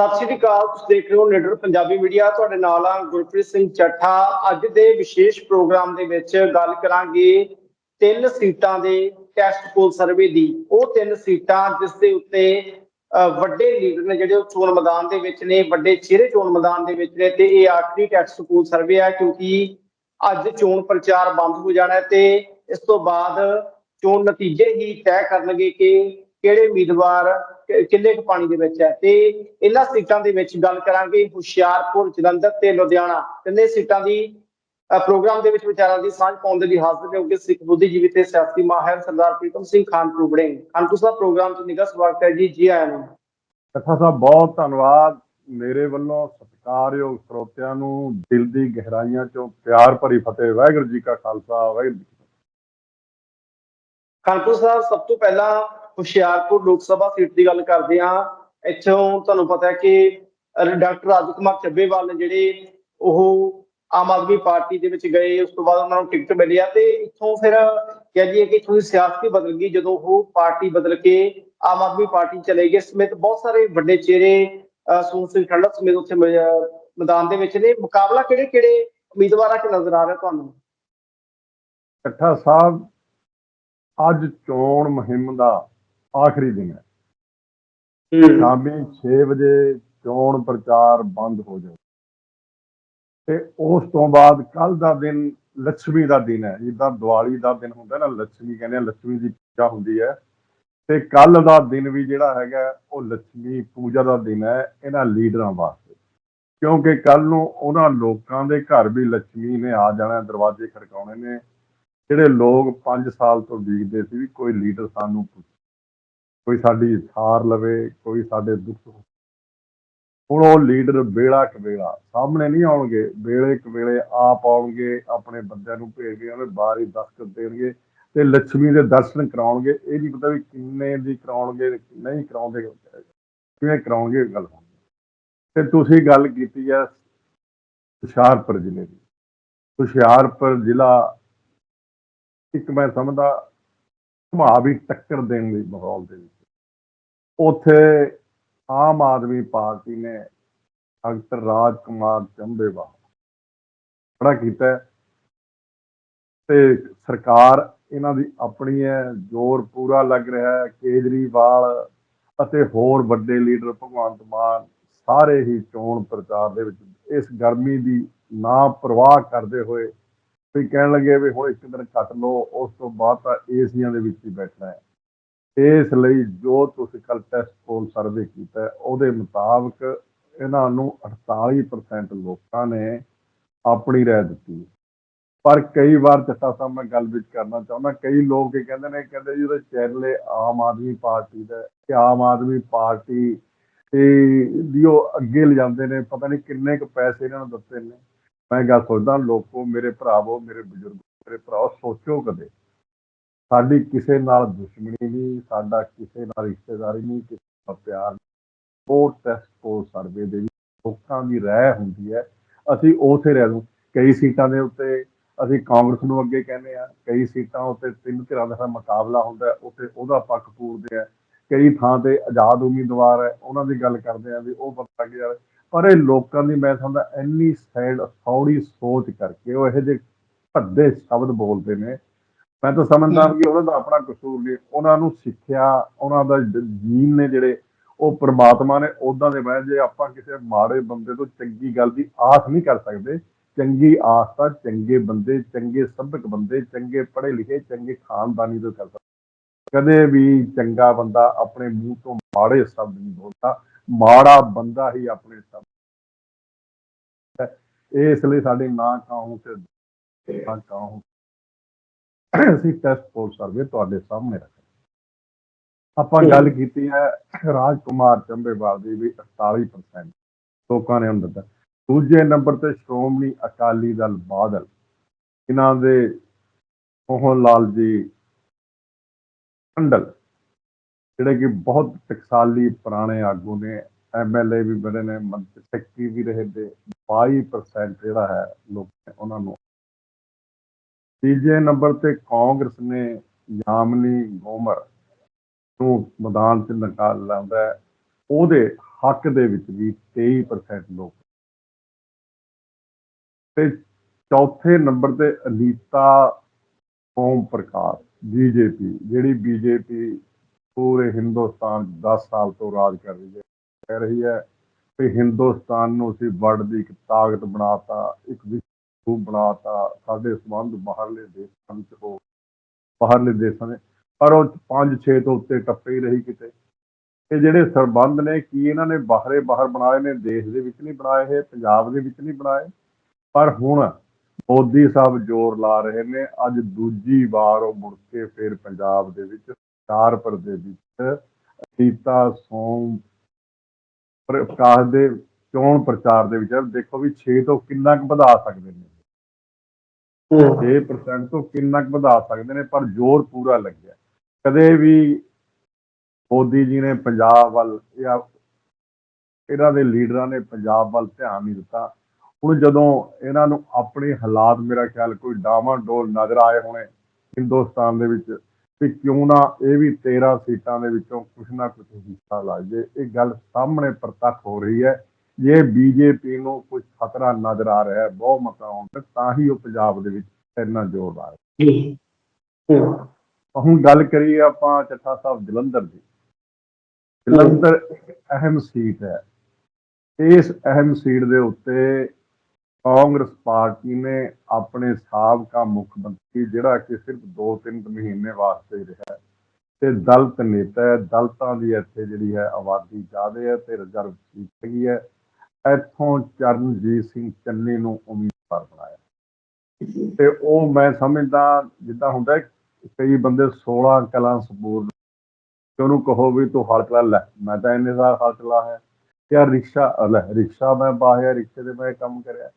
ਸਤਿ ਸ਼੍ਰੀ ਅਕਾਲ, ਤੁਸੀਂ ਦੇਖ ਰਹੇ ਹੋ ਲੀਡਰ ਪੰਜਾਬੀ ਮੀਡੀਆ। ਤੁਹਾਡੇ ਨਾਲ ਆ ਗੁਰਪ੍ਰੀਤ ਸਿੰਘ ਚੱਠਾ। ਅੱਜ ਦੇ ਵਿਸ਼ੇਸ਼ ਪ੍ਰੋਗਰਾਮ ਦੇ ਵਿੱਚ ਗੱਲ ਕਰਾਂਗੇ ਤਿੰਨ ਸੀਟਾਂ ਦੇ ਟੈਸਟ ਪੋਲ ਸਰਵੇ ਦੀ। ਉਹ ਤਿੰਨ ਸੀਟਾਂ ਜਿਸ ਦੇ ਉੱਤੇ ਵੱਡੇ ਲੀਡਰ ਨੇ ਜਿਹੜੇ ਚੋਣ ਮੈਦਾਨ ਦੇ ਵਿੱਚ ਨੇ, ਵੱਡੇ ਚਿਹਰੇ ਚੋਣ ਮੈਦਾਨ ਦੇ ਵਿੱਚ ਨੇ ਤੇ ਇਹ ਆਖਰੀ ਟੈਸਟ ਪੋਲ ਸਰਵੇ ਹੈ ਕਿਉਂਕਿ ਅੱਜ ਚੋਣ ਪ੍ਰਚਾਰ ਬੰਦ ਹੋ ਜਾਣਾ ਹੈ ਤੇ ਇਸ ਤੋਂ ਬਾਅਦ ਚੋਣ ਨਤੀਜੇ ਹੀ ਤੈਅ ਕਰਨਗੇ ਕਿ ਕਿਹੜੇ ਉਮੀਦਵਾਰ ਕਿ- ਕਿੰਨੇ ਕੁ ਪਾਣੀ ਦੇ ਵਿੱਚ ਹੈ। ਤੇ ਇਹਨਾਂ ਸੀਟਾਂ ਦੇ ਵਿੱਚ ਗੱਲ ਕਰਾਂਗੇ ਹੁਸ਼ਿਆਰਪੁਰ ਜਲੰਧਰ ਤੇ ਲੁਧਿਆਣਾ। ਤਿੰਨੇ ਸੀਟਾਂ ਦੀ ਪ੍ਰੋਗਰਾਮ ਦੇ ਵਿੱਚ ਵਿਚਾਰਾਂ ਦੀ ਸਾਂਝ ਪਾਉਣ ਦੇ ਲਈ ਹਾਜ਼ਰ ਨੇ ਹੋਗੇ ਸਿੱਖ ਬੁੱਧੀਜੀਵੀ ਤੇ ਸਿਆਸੀ ਮਾਹਿਰ ਸਰਦਾਰ ਪ੍ਰੀਤਮ ਸਿੰਘ ਖਾਨਪੁਰ ਵੜਿੰਗ ਖਾਨਪੁਰ ਸਾਹਿਬ ਪ੍ਰੋਗਰਾਮ ਚ ਨਿੱਘਾ ਸਵਾਗਤ ਹੈ ਜੀ। ਜੀ ਆਇਆਂ ਨੂੰ। ਕਥਾ ਸਾਹਿਬ ਬਹੁਤ ਧੰਨਵਾਦ। ਮੇਰੇ ਵੱਲੋਂ ਸਤਿਕਾਰਯੋਗ ਸਰੋਤਿਆਂ ਨੂੰ ਦਿਲ ਦੀ ਗਹਿਰਾਈਆਂ ਚੋਂ ਪਿਆਰ ਭਰੀ ਫਤਿਹ। ਵਾਹਿਗੁਰੂ ਜੀ ਕਾ ਖਾਲਸਾ ਵਾਹਿਗੁਰੂ ਜੀ ਕੀ ਫਤਿਹ। ਖਾਨਪੁਰ ਸਾਹਿਬ ਸਭ ਤੋਂ ਪਹਿਲਾਂ ਹੁਸ਼ਿਆਰਪੁਰ ਲੋਕ ਸਭਾ ਸੀਟ ਦੀ ਗੱਲ ਕਰਦੇ ਹਾਂ। ਇੱਥੋਂ ਤੁਹਾਨੂੰ ਪਤਾ ਹੈ ਕਿ ਡਾਕਟਰ ਰਾਜ ਕੁਮਾਰ ਚੱਬੇਵਾਲ ਨੇ ਜਿਹੜੇ ਉਹ ਆਮ ਆਦਮੀ ਪਾਰਟੀ ਦੇ ਵਿੱਚ ਗਏ ਉਸ ਤੋਂ ਬਾਅਦ ਉਹਨਾਂ ਨੂੰ ਟਿਕਟ ਮਿਲੀ ਆ ਤੇ ਇੱਥੋਂ ਫਿਰ ਕਹਿ ਦਈਏ ਕਿ ਇੱਥੋਂ ਸਿਆਸਤ ਹੀ ਬਦਲ ਗਈ ਜਦੋਂ ਉਹ ਪਾਰਟੀ ਬਦਲ ਕੇ ਆਮ ਆਦਮੀ ਪਾਰਟੀ ਚਲੇ ਗਏ। ਸਮੇਤ ਬਹੁਤ ਸਾਰੇ ਵੱਡੇ ਚਿਹਰੇ ਅ, ਸਿੰਘ ਠੰਡਾ ਸਮੇਤ ਉੱਥੇ ਮੈਦਾਨ ਦੇ ਵਿੱਚ ਨੇ। ਮੁਕਾਬਲਾ ਕਿਹੜੇ ਕਿਹੜੇ ਉਮੀਦਵਾਰਾਂ 'ਚ ਨਜ਼ਰ ਆ ਰਿਹਾ ਤੁਹਾਨੂੰ? ਕਥਾ ਸਾਹਿਬ ਅੱਜ ਚੋਣ ਮੁਹਿੰਮ ਦਾ ਆਖਰੀ ਦਿਨ ਹੈ। ਸ਼ਾਮੀ 6 ਵਜੇ ਚੋਣ ਪ੍ਰਚਾਰ ਬੰਦ ਹੋ ਜਾਊ। ਤੇ ਉਸ ਤੋਂ ਬਾਅਦ ਕੱਲ ਦਾ ਦਿਨ ਲక్ష్ਮੀ ਦਾ ਦਿਨ ਹੈ। ਜਿੱਦਾਂ ਦੀਵਾਲੀ ਦਾ ਦਿਨ ਹੁੰਦਾ ਨਾ ਲక్ష్ਮੀ ਕਹਿੰਦੇ ਆ ਲక్ష్ਮੀ ਦੀ ਪੂਜਾ ਹੁੰਦੀ ਹੈ। ਤੇ ਕੱਲ ਦਾ ਦਿਨ ਵੀ ਜਿਹੜਾ ਹੈਗਾ ਉਹ ਲక్ష్ਮੀ ਪੂਜਾ ਦਾ ਦਿਨ ਹੈ ਇਹਨਾਂ ਲੀਡਰਾਂ ਵਾਸਤੇ। ਕਿਉਂਕਿ ਕੱਲ ਨੂੰ ਉਹਨਾਂ ਲੋਕਾਂ ਦੇ ਘਰ ਵੀ ਲక్ష్ਮੀ ਨੇ ਆ ਜਾਣਾ ਦਰਵਾਜ਼ੇ ਖੜਕਾਉਣੇ ਨੇ। ਜਿਹੜੇ ਲੋਕ 5 ਸਾਲ ਤੋਂ ਉਡੀਕਦੇ ਸੀ ਵੀ ਕੋਈ ਲੀਡਰ ਸਾਨੂੰ ਕੋਈ ਸਾਡੀ ਸਾਰ ਲਵੇ, ਕੋਈ ਸਾਡੇ ਦੁੱਖ ਸੁੱਖ। ਹੁਣ ਉਹ ਲੀਡਰ ਵੇਲਾ ਕਵੇਲਾ, ਸਾਹਮਣੇ ਨਹੀਂ ਆਉਣਗੇ, ਵੇਲੇ ਕਵੇਲੇ ਆਪ ਆਉਣਗੇ, ਆਪਣੇ ਬੰਦਿਆਂ ਨੂੰ ਭੇਜ ਕੇ ਉਹਨੇ ਬਾਹਰ ਹੀ ਦਸਤਕ ਦੇਣਗੇ ਤੇ ਲక్ష్ਮੀ ਦੇ ਦਰਸ਼ਨ ਕਰਾਉਣਗੇ। ਇਹ ਨਹੀਂ ਪਤਾ ਵੀ ਕਿੰਨੇ ਦੀ ਕਰਾਉਣਗੇ ਨਹੀਂ ਕਰਾਉਂਦੇ। ਕਿਵੇਂ ਕਰਾਉਣਗੇ ਗੱਲ ਹੋਣੀ? ਤੇ ਤੁਸੀਂ ਗੱਲ ਕੀਤੀ ਹੈ ਹੁਸ਼ਿਆਰਪੁਰ ਜ਼ਿਲ੍ਹੇ ਦੀ। ਹੁਸ਼ਿਆਰਪੁਰ ਜ਼ਿਲ੍ਹਾ ਇੱਕ ਮੈਂ ਸਮਝਦਾ ਘੁਮਾ ਵੀ ਟੱਕਰ ਦੇਣ ਲਈ ਮਾਹੌਲ ਦੇ ਵਿੱਚ। ਉੱਥੇ ਆਮ ਆਦਮੀ ਪਾਰਟੀ ਨੇ ਡਾਕਟਰ ਰਾਜ ਕੁਮਾਰ ਚੰਬੇਵਾਲ ਖੜਾ ਕੀਤਾ ਹੈ ਤੇ ਸਰਕਾਰ ਇਹਨਾਂ ਦੀ ਆਪਣੀ ਹੈ, ਜ਼ੋਰ ਪੂਰਾ ਲੱਗ ਰਿਹਾ ਹੈ, ਕੇਜਰੀਵਾਲ ਅਤੇ ਹੋਰ ਵੱਡੇ ਲੀਡਰ ਭਗਵੰਤ ਮਾਨ ਸਾਰੇ ਹੀ ਚੋਣ ਪ੍ਰਚਾਰ ਦੇ ਵਿੱਚ ਇਸ ਗਰਮੀ ਦੀ ਨਾ ਪਰਵਾਹ ਕਰਦੇ ਹੋਏ ਵੀ ਕਹਿਣ ਲੱਗੇ ਵੀ ਹੁਣ ਇੱਕ ਦਿਨ ਕੱਟ ਲਓ ਉਸ ਤੋਂ ਬਾਅਦ ਤਾਂ ਏਸੀਆਂ ਦੇ ਵਿੱਚ ਹੀ ਬੈਠਣਾ ਹੈ। ਇਸ ਲਈ ਜੋ ਤੁਸੀਂ ਕੱਲ ਟੈਸਟ ਪੋਲ ਸਰਵੇ ਕੀਤਾ ਉਹਦੇ ਮੁਤਾਬਕ ਇਹਨਾਂ ਨੂੰ 48% ਲੋਕਾਂ ਨੇ ਆਪਣੀ ਰਾਏ ਦਿੱਤੀ ਪਰ ਕਈ ਵਾਰ ਚੱਟਾ ਸਾਹਿਬ ਮੈਂ ਗੱਲ ਵਿੱਚ ਕਰਨਾ ਚਾਹੁੰਦਾ ਕਈ ਲੋਕ ਇਹ ਕਹਿੰਦੇ ਨੇ ਕਹਿੰਦੇ ਜੀ ਉਹਦਾ ਚੈਨਲ ਆਮ ਆਦਮੀ ਪਾਰਟੀ ਦਾ ਹੈ, ਕਿ ਆਮ ਆਦਮੀ ਪਾਰਟੀ ਤੇ ਦੀ ਅੱਗੇ ਲਿਜਾਂਦੇ ਨੇ ਪਤਾ ਨਹੀਂ ਕਿੰਨੇ ਕੁ ਪੈਸੇ ਇਹਨਾਂ ਨੂੰ ਦਿੱਤੇ ਨੇ। ਮੈਂ ਗੱਲ ਸੋਚਦਾ ਲੋਕੋ, ਮੇਰੇ ਭਰਾਵੋ, ਮੇਰੇ ਬਜ਼ੁਰਗ, ਮੇਰੇ ਭਰਾਓ, ਸੋਚੋ ਕਦੇ। ਸਾਡੀ ਕਿਸੇ ਨਾਲ ਦੁਸ਼ਮਣੀ ਨਹੀਂ, ਸਾਡਾ ਕਿਸੇ ਨਾਲ ਰਿਸ਼ਤੇਦਾਰੀ ਨਹੀਂ, ਕਿਸੇ ਨਾਲ ਪਿਆਰ ਨਹੀਂ। ਉਹ ਟੈਸਟ ਪੋਲ ਸਰਵੇ ਦੇ ਵਿੱਚ ਲੋਕਾਂ ਦੀ ਰਾਏ ਹੁੰਦੀ ਹੈ। ਅਸੀਂ ਉਸੇ ਰਹਿ ਨੂੰ ਕਈ ਸੀਟਾਂ ਦੇ ਉੱਤੇ ਅਸੀਂ ਕਾਂਗਰਸ ਨੂੰ ਅੱਗੇ ਕਹਿੰਦੇ ਆ ਕਈ ਸੀਟਾਂ ਉੱਤੇ ਤਿੰਨ ਧਿਰਾਂ ਦਾ ਮੁਕਾਬਲਾ ਹੁੰਦਾ ਉੱਥੇ ਉਹਦਾ ਪੱਖ ਪੂਰਦੇ ਆ ਕਈ ਥਾਂ ਤੇ ਆਜ਼ਾਦ ਉਮੀਦਵਾਰ ਹੈ। ਉਹਨਾਂ ਦੀ ਗੱਲ ਕਰਦੇ ਆ ਵੀ ਉਹ ਪਤਾ ਲੱਗ ਯਾਰ ਪਰ ਇਹ ਲੋਕਾਂ ਦੀ ਮੈਂ ਸਮਝਦਾ ਇੰਨੀ ਸਾਈਡ ਸੌੜੀ ਸੋਚ ਕਰਕੇ ਉਹ ਇਹੋ ਜਿਹੇ ਭੱਦੇ ਸ਼ਬਦ ਬੋਲਦੇ ਨੇ। ਮੈਂ ਤਾਂ ਸਮਝਦਾ ਕਿ ਉਹਨਾਂ ਦਾ ਆਪਣਾ ਕਸੂਰ ਨਹੀਂ, ਉਹਨਾਂ ਨੂੰ ਸਿੱਖਿਆ, ਉਹਨਾਂ ਦਾ ਜ- ਜੀਨ ਨੇ ਜਿਹੜੇ ਉਹ ਪ੍ਰਮਾਤਮਾ ਨੇ ਉਦਾਂ ਦੇ ਮੈਂ ਜੇ ਆਪਾਂ ਕਿਸੇ ਮਾੜੇ ਬੰਦੇ ਤੋਂ ਚੰਗੀ ਗੱਲ ਦੀ ਆਸ ਨਹੀਂ ਕਰ ਸਕਦੇ, ਚੰਗੀ ਆਸ ਤਾਂ ਚੰਗੇ ਬੰਦੇ, ਚੰਗੇ ਸੱਭਕ ਬੰਦੇ, ਚੰਗੇ ਪੜ੍ਹੇ ਲਿਖੇ, ਚੰਗੇ ਖਾਨਦਾਨੀ ਤੋਂ ਕਰ ਸਕਦੇ। ਕਦੇ ਵੀ ਚੰਗਾ ਬੰਦਾ ਆਪਣੇ ਮੂੰਹ ਤੋਂ ਮਾੜੇ ਸ਼ਬਦ ਨਹੀਂ ਬੋਲਦਾ। ਮਾੜਾ ਬੰਦਾ ਹੀ ਆਪਣੇ ਸ਼ਬਦ ਇਸ ਲਈ ਸਾਡੇ ਨਾ ਕਾਹੂ ਤੇ ਨਾ ਕਾਹੂ ਅਸੀਂ ਟੈਸਟ ਪੋਲ ਸਰਵੇ ਤੁਹਾਡੇ ਸਾਹਮਣੇ ਰੱਖ ਆਪਾਂ ਗੱਲ ਕੀਤੀ ਹੈ ਰਾਜ ਕੁਮਾਰ ਚੰਬੇਵਾਲ ਦੀ ਵੀ 48% ਲੋਕਾਂ ਨੇ ਉਹਨੂੰ ਦਿੱਤਾ। ਦੂਜੇ ਨੰਬਰ ਤੇ ਸ਼੍ਰੋਮਣੀ ਅਕਾਲੀ ਦਲ ਬਾਦਲ, ਇਹਨਾਂ ਦੇ ਮੋਹਨ ਲਾਲ ਜੀ ਟੰਡਲ ਜਿਹੜੇ ਕਿ ਬਹੁਤ ਟਕਸਾਲੀ ਪੁਰਾਣੇ ਆਗੂ ਨੇ ਐਮਐਲਏ ਵੀ ਬਣੇ ਨੇ, ਮੰਤਰੀ ਸੈਕਟਰੀ ਵੀ ਰਹੇ ਤੇ 22% ਜਿਹੜਾ ਹੈ ਲੋਕ ਉਹਨਾਂ ਨੂੰ। ਤੀਜੇ ਨੰਬਰ ਤੇ ਕਾਂਗਰਸ ਨੇ ਯਾਮਨੀ ਗੋਮਰ ਨੂੰ ਮੈਦਾਨ 'ਚ ਨਿਕਾਲ ਲਾਉਂਦਾ ਹੈ। ਉਹਦੇ ਹੱਕ ਦੇ ਵਿੱਚ ਵੀ 23% ਲੋਕ ਤੇ ਚੌਥੇ ਨੰਬਰ ਤੇ ਅਨੀਤਾ ਓਮ ਪ੍ਰਕਾਸ਼ ਬੀਜੇਪੀ ਜਿਹੜੀ ਬੀਜੇਪੀ ਪੂਰੇ ਹਿੰਦੁਸਤਾਨ 'ਚ 10 ਸਾਲ ਤੋਂ ਰਾਜ ਕਰ ਰਹੀ ਹੈ, ਕਹਿ ਰਹੀ ਹੈ ਕਿ ਹਿੰਦੁਸਤਾਨ ਨੂੰ ਅਸੀਂ ਵਰਲਡ ਦੀ ਇੱਕ ਤਾਕਤ ਬਣਾਤਾ, ਇੱਕ ਵਿਸ਼ਵ ਬਣਾਤਾ, ਸਾਡੇ ਸੰਬੰਧ ਬਾਹਰਲੇ ਦੇਸ਼ਾਂ ਵਿੱਚ ਹੋ, ਬਾਹਰਲੇ ਦੇਸ਼ਾਂ ਦੇ ਪਰ ਉਹ 5-6 ਤੋਂ ਉੱਤੇ ਟੱਪੇ ਹੀ ਰਹੀ ਕਿਤੇ। ਇਹ ਜਿਹੜੇ ਸਰਬੰਧ ਨੇ, ਕੀ ਇਹਨਾਂ ਨੇ ਬਾਹਰੇ ਬਾਹਰ ਬਣਾਏ ਨੇ, ਦੇਸ਼ ਦੇ ਵਿੱਚ ਨਹੀਂ ਬਣਾਏ ਇਹ, ਪੰਜਾਬ ਦੇ ਵਿੱਚ ਨਹੀਂ ਬਣਾਏ? ਪਰ ਹੁਣ ਮੋਦੀ ਸਾਹਿਬ ਜ਼ੋਰ ਲਾ ਰਹੇ ਨੇ, ਅੱਜ ਦੂਜੀ ਵਾਰ ਉਹ ਮੁੜ ਕੇ ਫਿਰ ਪੰਜਾਬ ਦੇ ਵਿੱਚ ਹੁਸ਼ਿਆਰਪੁਰ ਦੇ ਵਿੱਚ ਸੀਤਾ ਸੋਮ ਪ੍ਰਕਾਸ਼ ਦੇ ਚੋਣ ਪ੍ਰਚਾਰ ਦੇ ਵਿੱਚ ਦੇਖੋ ਵੀ 6 ਤੋਂ ਕਿੰਨਾ ਕੁ ਵਧਾ ਸਕਦੇ ਨੇ। 6% ਤੋਂ ਕਿੰਨਾ ਕੁ ਵਧਾ ਸਕਦੇ ਨੇ ਪਰ ਜ਼ੋਰ ਪੂਰਾ ਲੱਗਿਆ। ਕਦੇ ਵੀ ਮੋਦੀ ਜੀ ਨੇ ਪੰਜਾਬ ਵੱਲ ਜਾਂ ਇਹਨਾਂ ਦੇ ਲੀਡਰਾਂ ਨੇ ਪੰਜਾਬ ਵੱਲ ਧਿਆਨ ਨਹੀਂ ਦਿੱਤਾ। ਹੁਣ ਜਦੋਂ ਇਹਨਾਂ ਨੂੰ ਆਪਣੇ ਹਾਲਾਤ ਮੇਰਾ ਖਿਆਲ ਕੋਈ ਡਾਵਾਂ ਡੋਲ ਨਜ਼ਰ ਆਏ ਹੋਣੇ ਹਿੰਦੁਸਤਾਨ ਦੇ ਵਿੱਚ ਵੀ ਕਿਉਂ ਨਾ ਇਹ ਵੀ 13 ਸੀਟਾਂ ਦੇ ਵਿੱਚੋਂ ਕੁਛ ਨਾ ਕੁਛ ਹਿੱਸਾ ਲਾ ਜੇ। ਇਹ ਗੱਲ ਸਾਹਮਣੇ ਪ੍ਰਤੱਖ ਹੋ ਰਹੀ ਹੈ। ਜੇ ਬੀਜੇਪੀ ਨੂੰ ਕੁਝ ਖਤਰਾ ਨਜ਼ਰ ਆ ਰਿਹਾ ਹੈ ਬਹੁਤ ਮਤਾ ਆਉਣ ਤੇ ਤਾਂ ਹੀ ਉਹ ਪੰਜਾਬ ਦੇ ਵਿੱਚ ਇੰਨਾ ਜ਼ੋਰ ਲਾ ਰਿਹਾ। ਹੁਣ ਗੱਲ ਕਰੀਏ ਆਪਾਂ ਚੱਠਾ ਸਾਹਿਬ ਜਲੰਧਰ ਦੀ। ਜਲੰਧਰ ਅਹਿਮ ਸੀਟ ਹੈ। ਇਸ ਅਹਿਮ ਸੀਟ ਦੇ ਉੱਤੇ ਕਾਂਗਰਸ ਪਾਰਟੀ ਨੇ ਆਪਣੇ ਸਾਬਕਾ ਮੁੱਖ ਮੰਤਰੀ ਜਿਹੜਾ ਕਿ ਸਿਰਫ 2-3 ਮਹੀਨੇ ਵਾਸਤੇ ਰਿਹਾ ਹੈ, ਤੇ ਦਲਿਤ ਨੇਤਾ ਦਲਤਾਂ ਦੀ ਇੱਥੇ ਜਿਹੜੀ ਹੈ ਆਬਾਦੀ ਜ਼ਿਆਦੇ ਹੈ ਤੇ ਰਿਜ਼ਰਵ ਸੀਟ ਹੈਗੀ ਹੈ। ਇੱਥੋਂ ਚਰਨਜੀਤ ਸਿੰਘ ਚੰਨੀ ਨੂੰ ਉਮੀਦਵਾਰ ਬਣਾਇਆ। ਤੇ ਉਹ ਮੈਂ ਸਮਝਦਾ ਜਿੱਦਾਂ ਹੁੰਦਾ ਕਈ ਬੰਦੇ 16 ਕਲਾਂ ਸਬੂਰ ਤੇ ਉਹਨੂੰ ਕਹੋ ਵੀ ਤੂੰ ਹਲ ਚਲਾ ਲੈ ਮੈਂ ਤਾਂ ਇੰਨੇ ਸਾਲ ਹਲ ਚਲਾ ਹੈ। ਯਾਰ ਰਿਕਸ਼ਾ ਲੈ ਰਿਕਸ਼ਾ ਮੈਂ ਬਾਹਿਆ ਰਿਕਸ਼ੇ ਦੇ ਮੈਂ ਕੰਮ ਕਰਿਆ।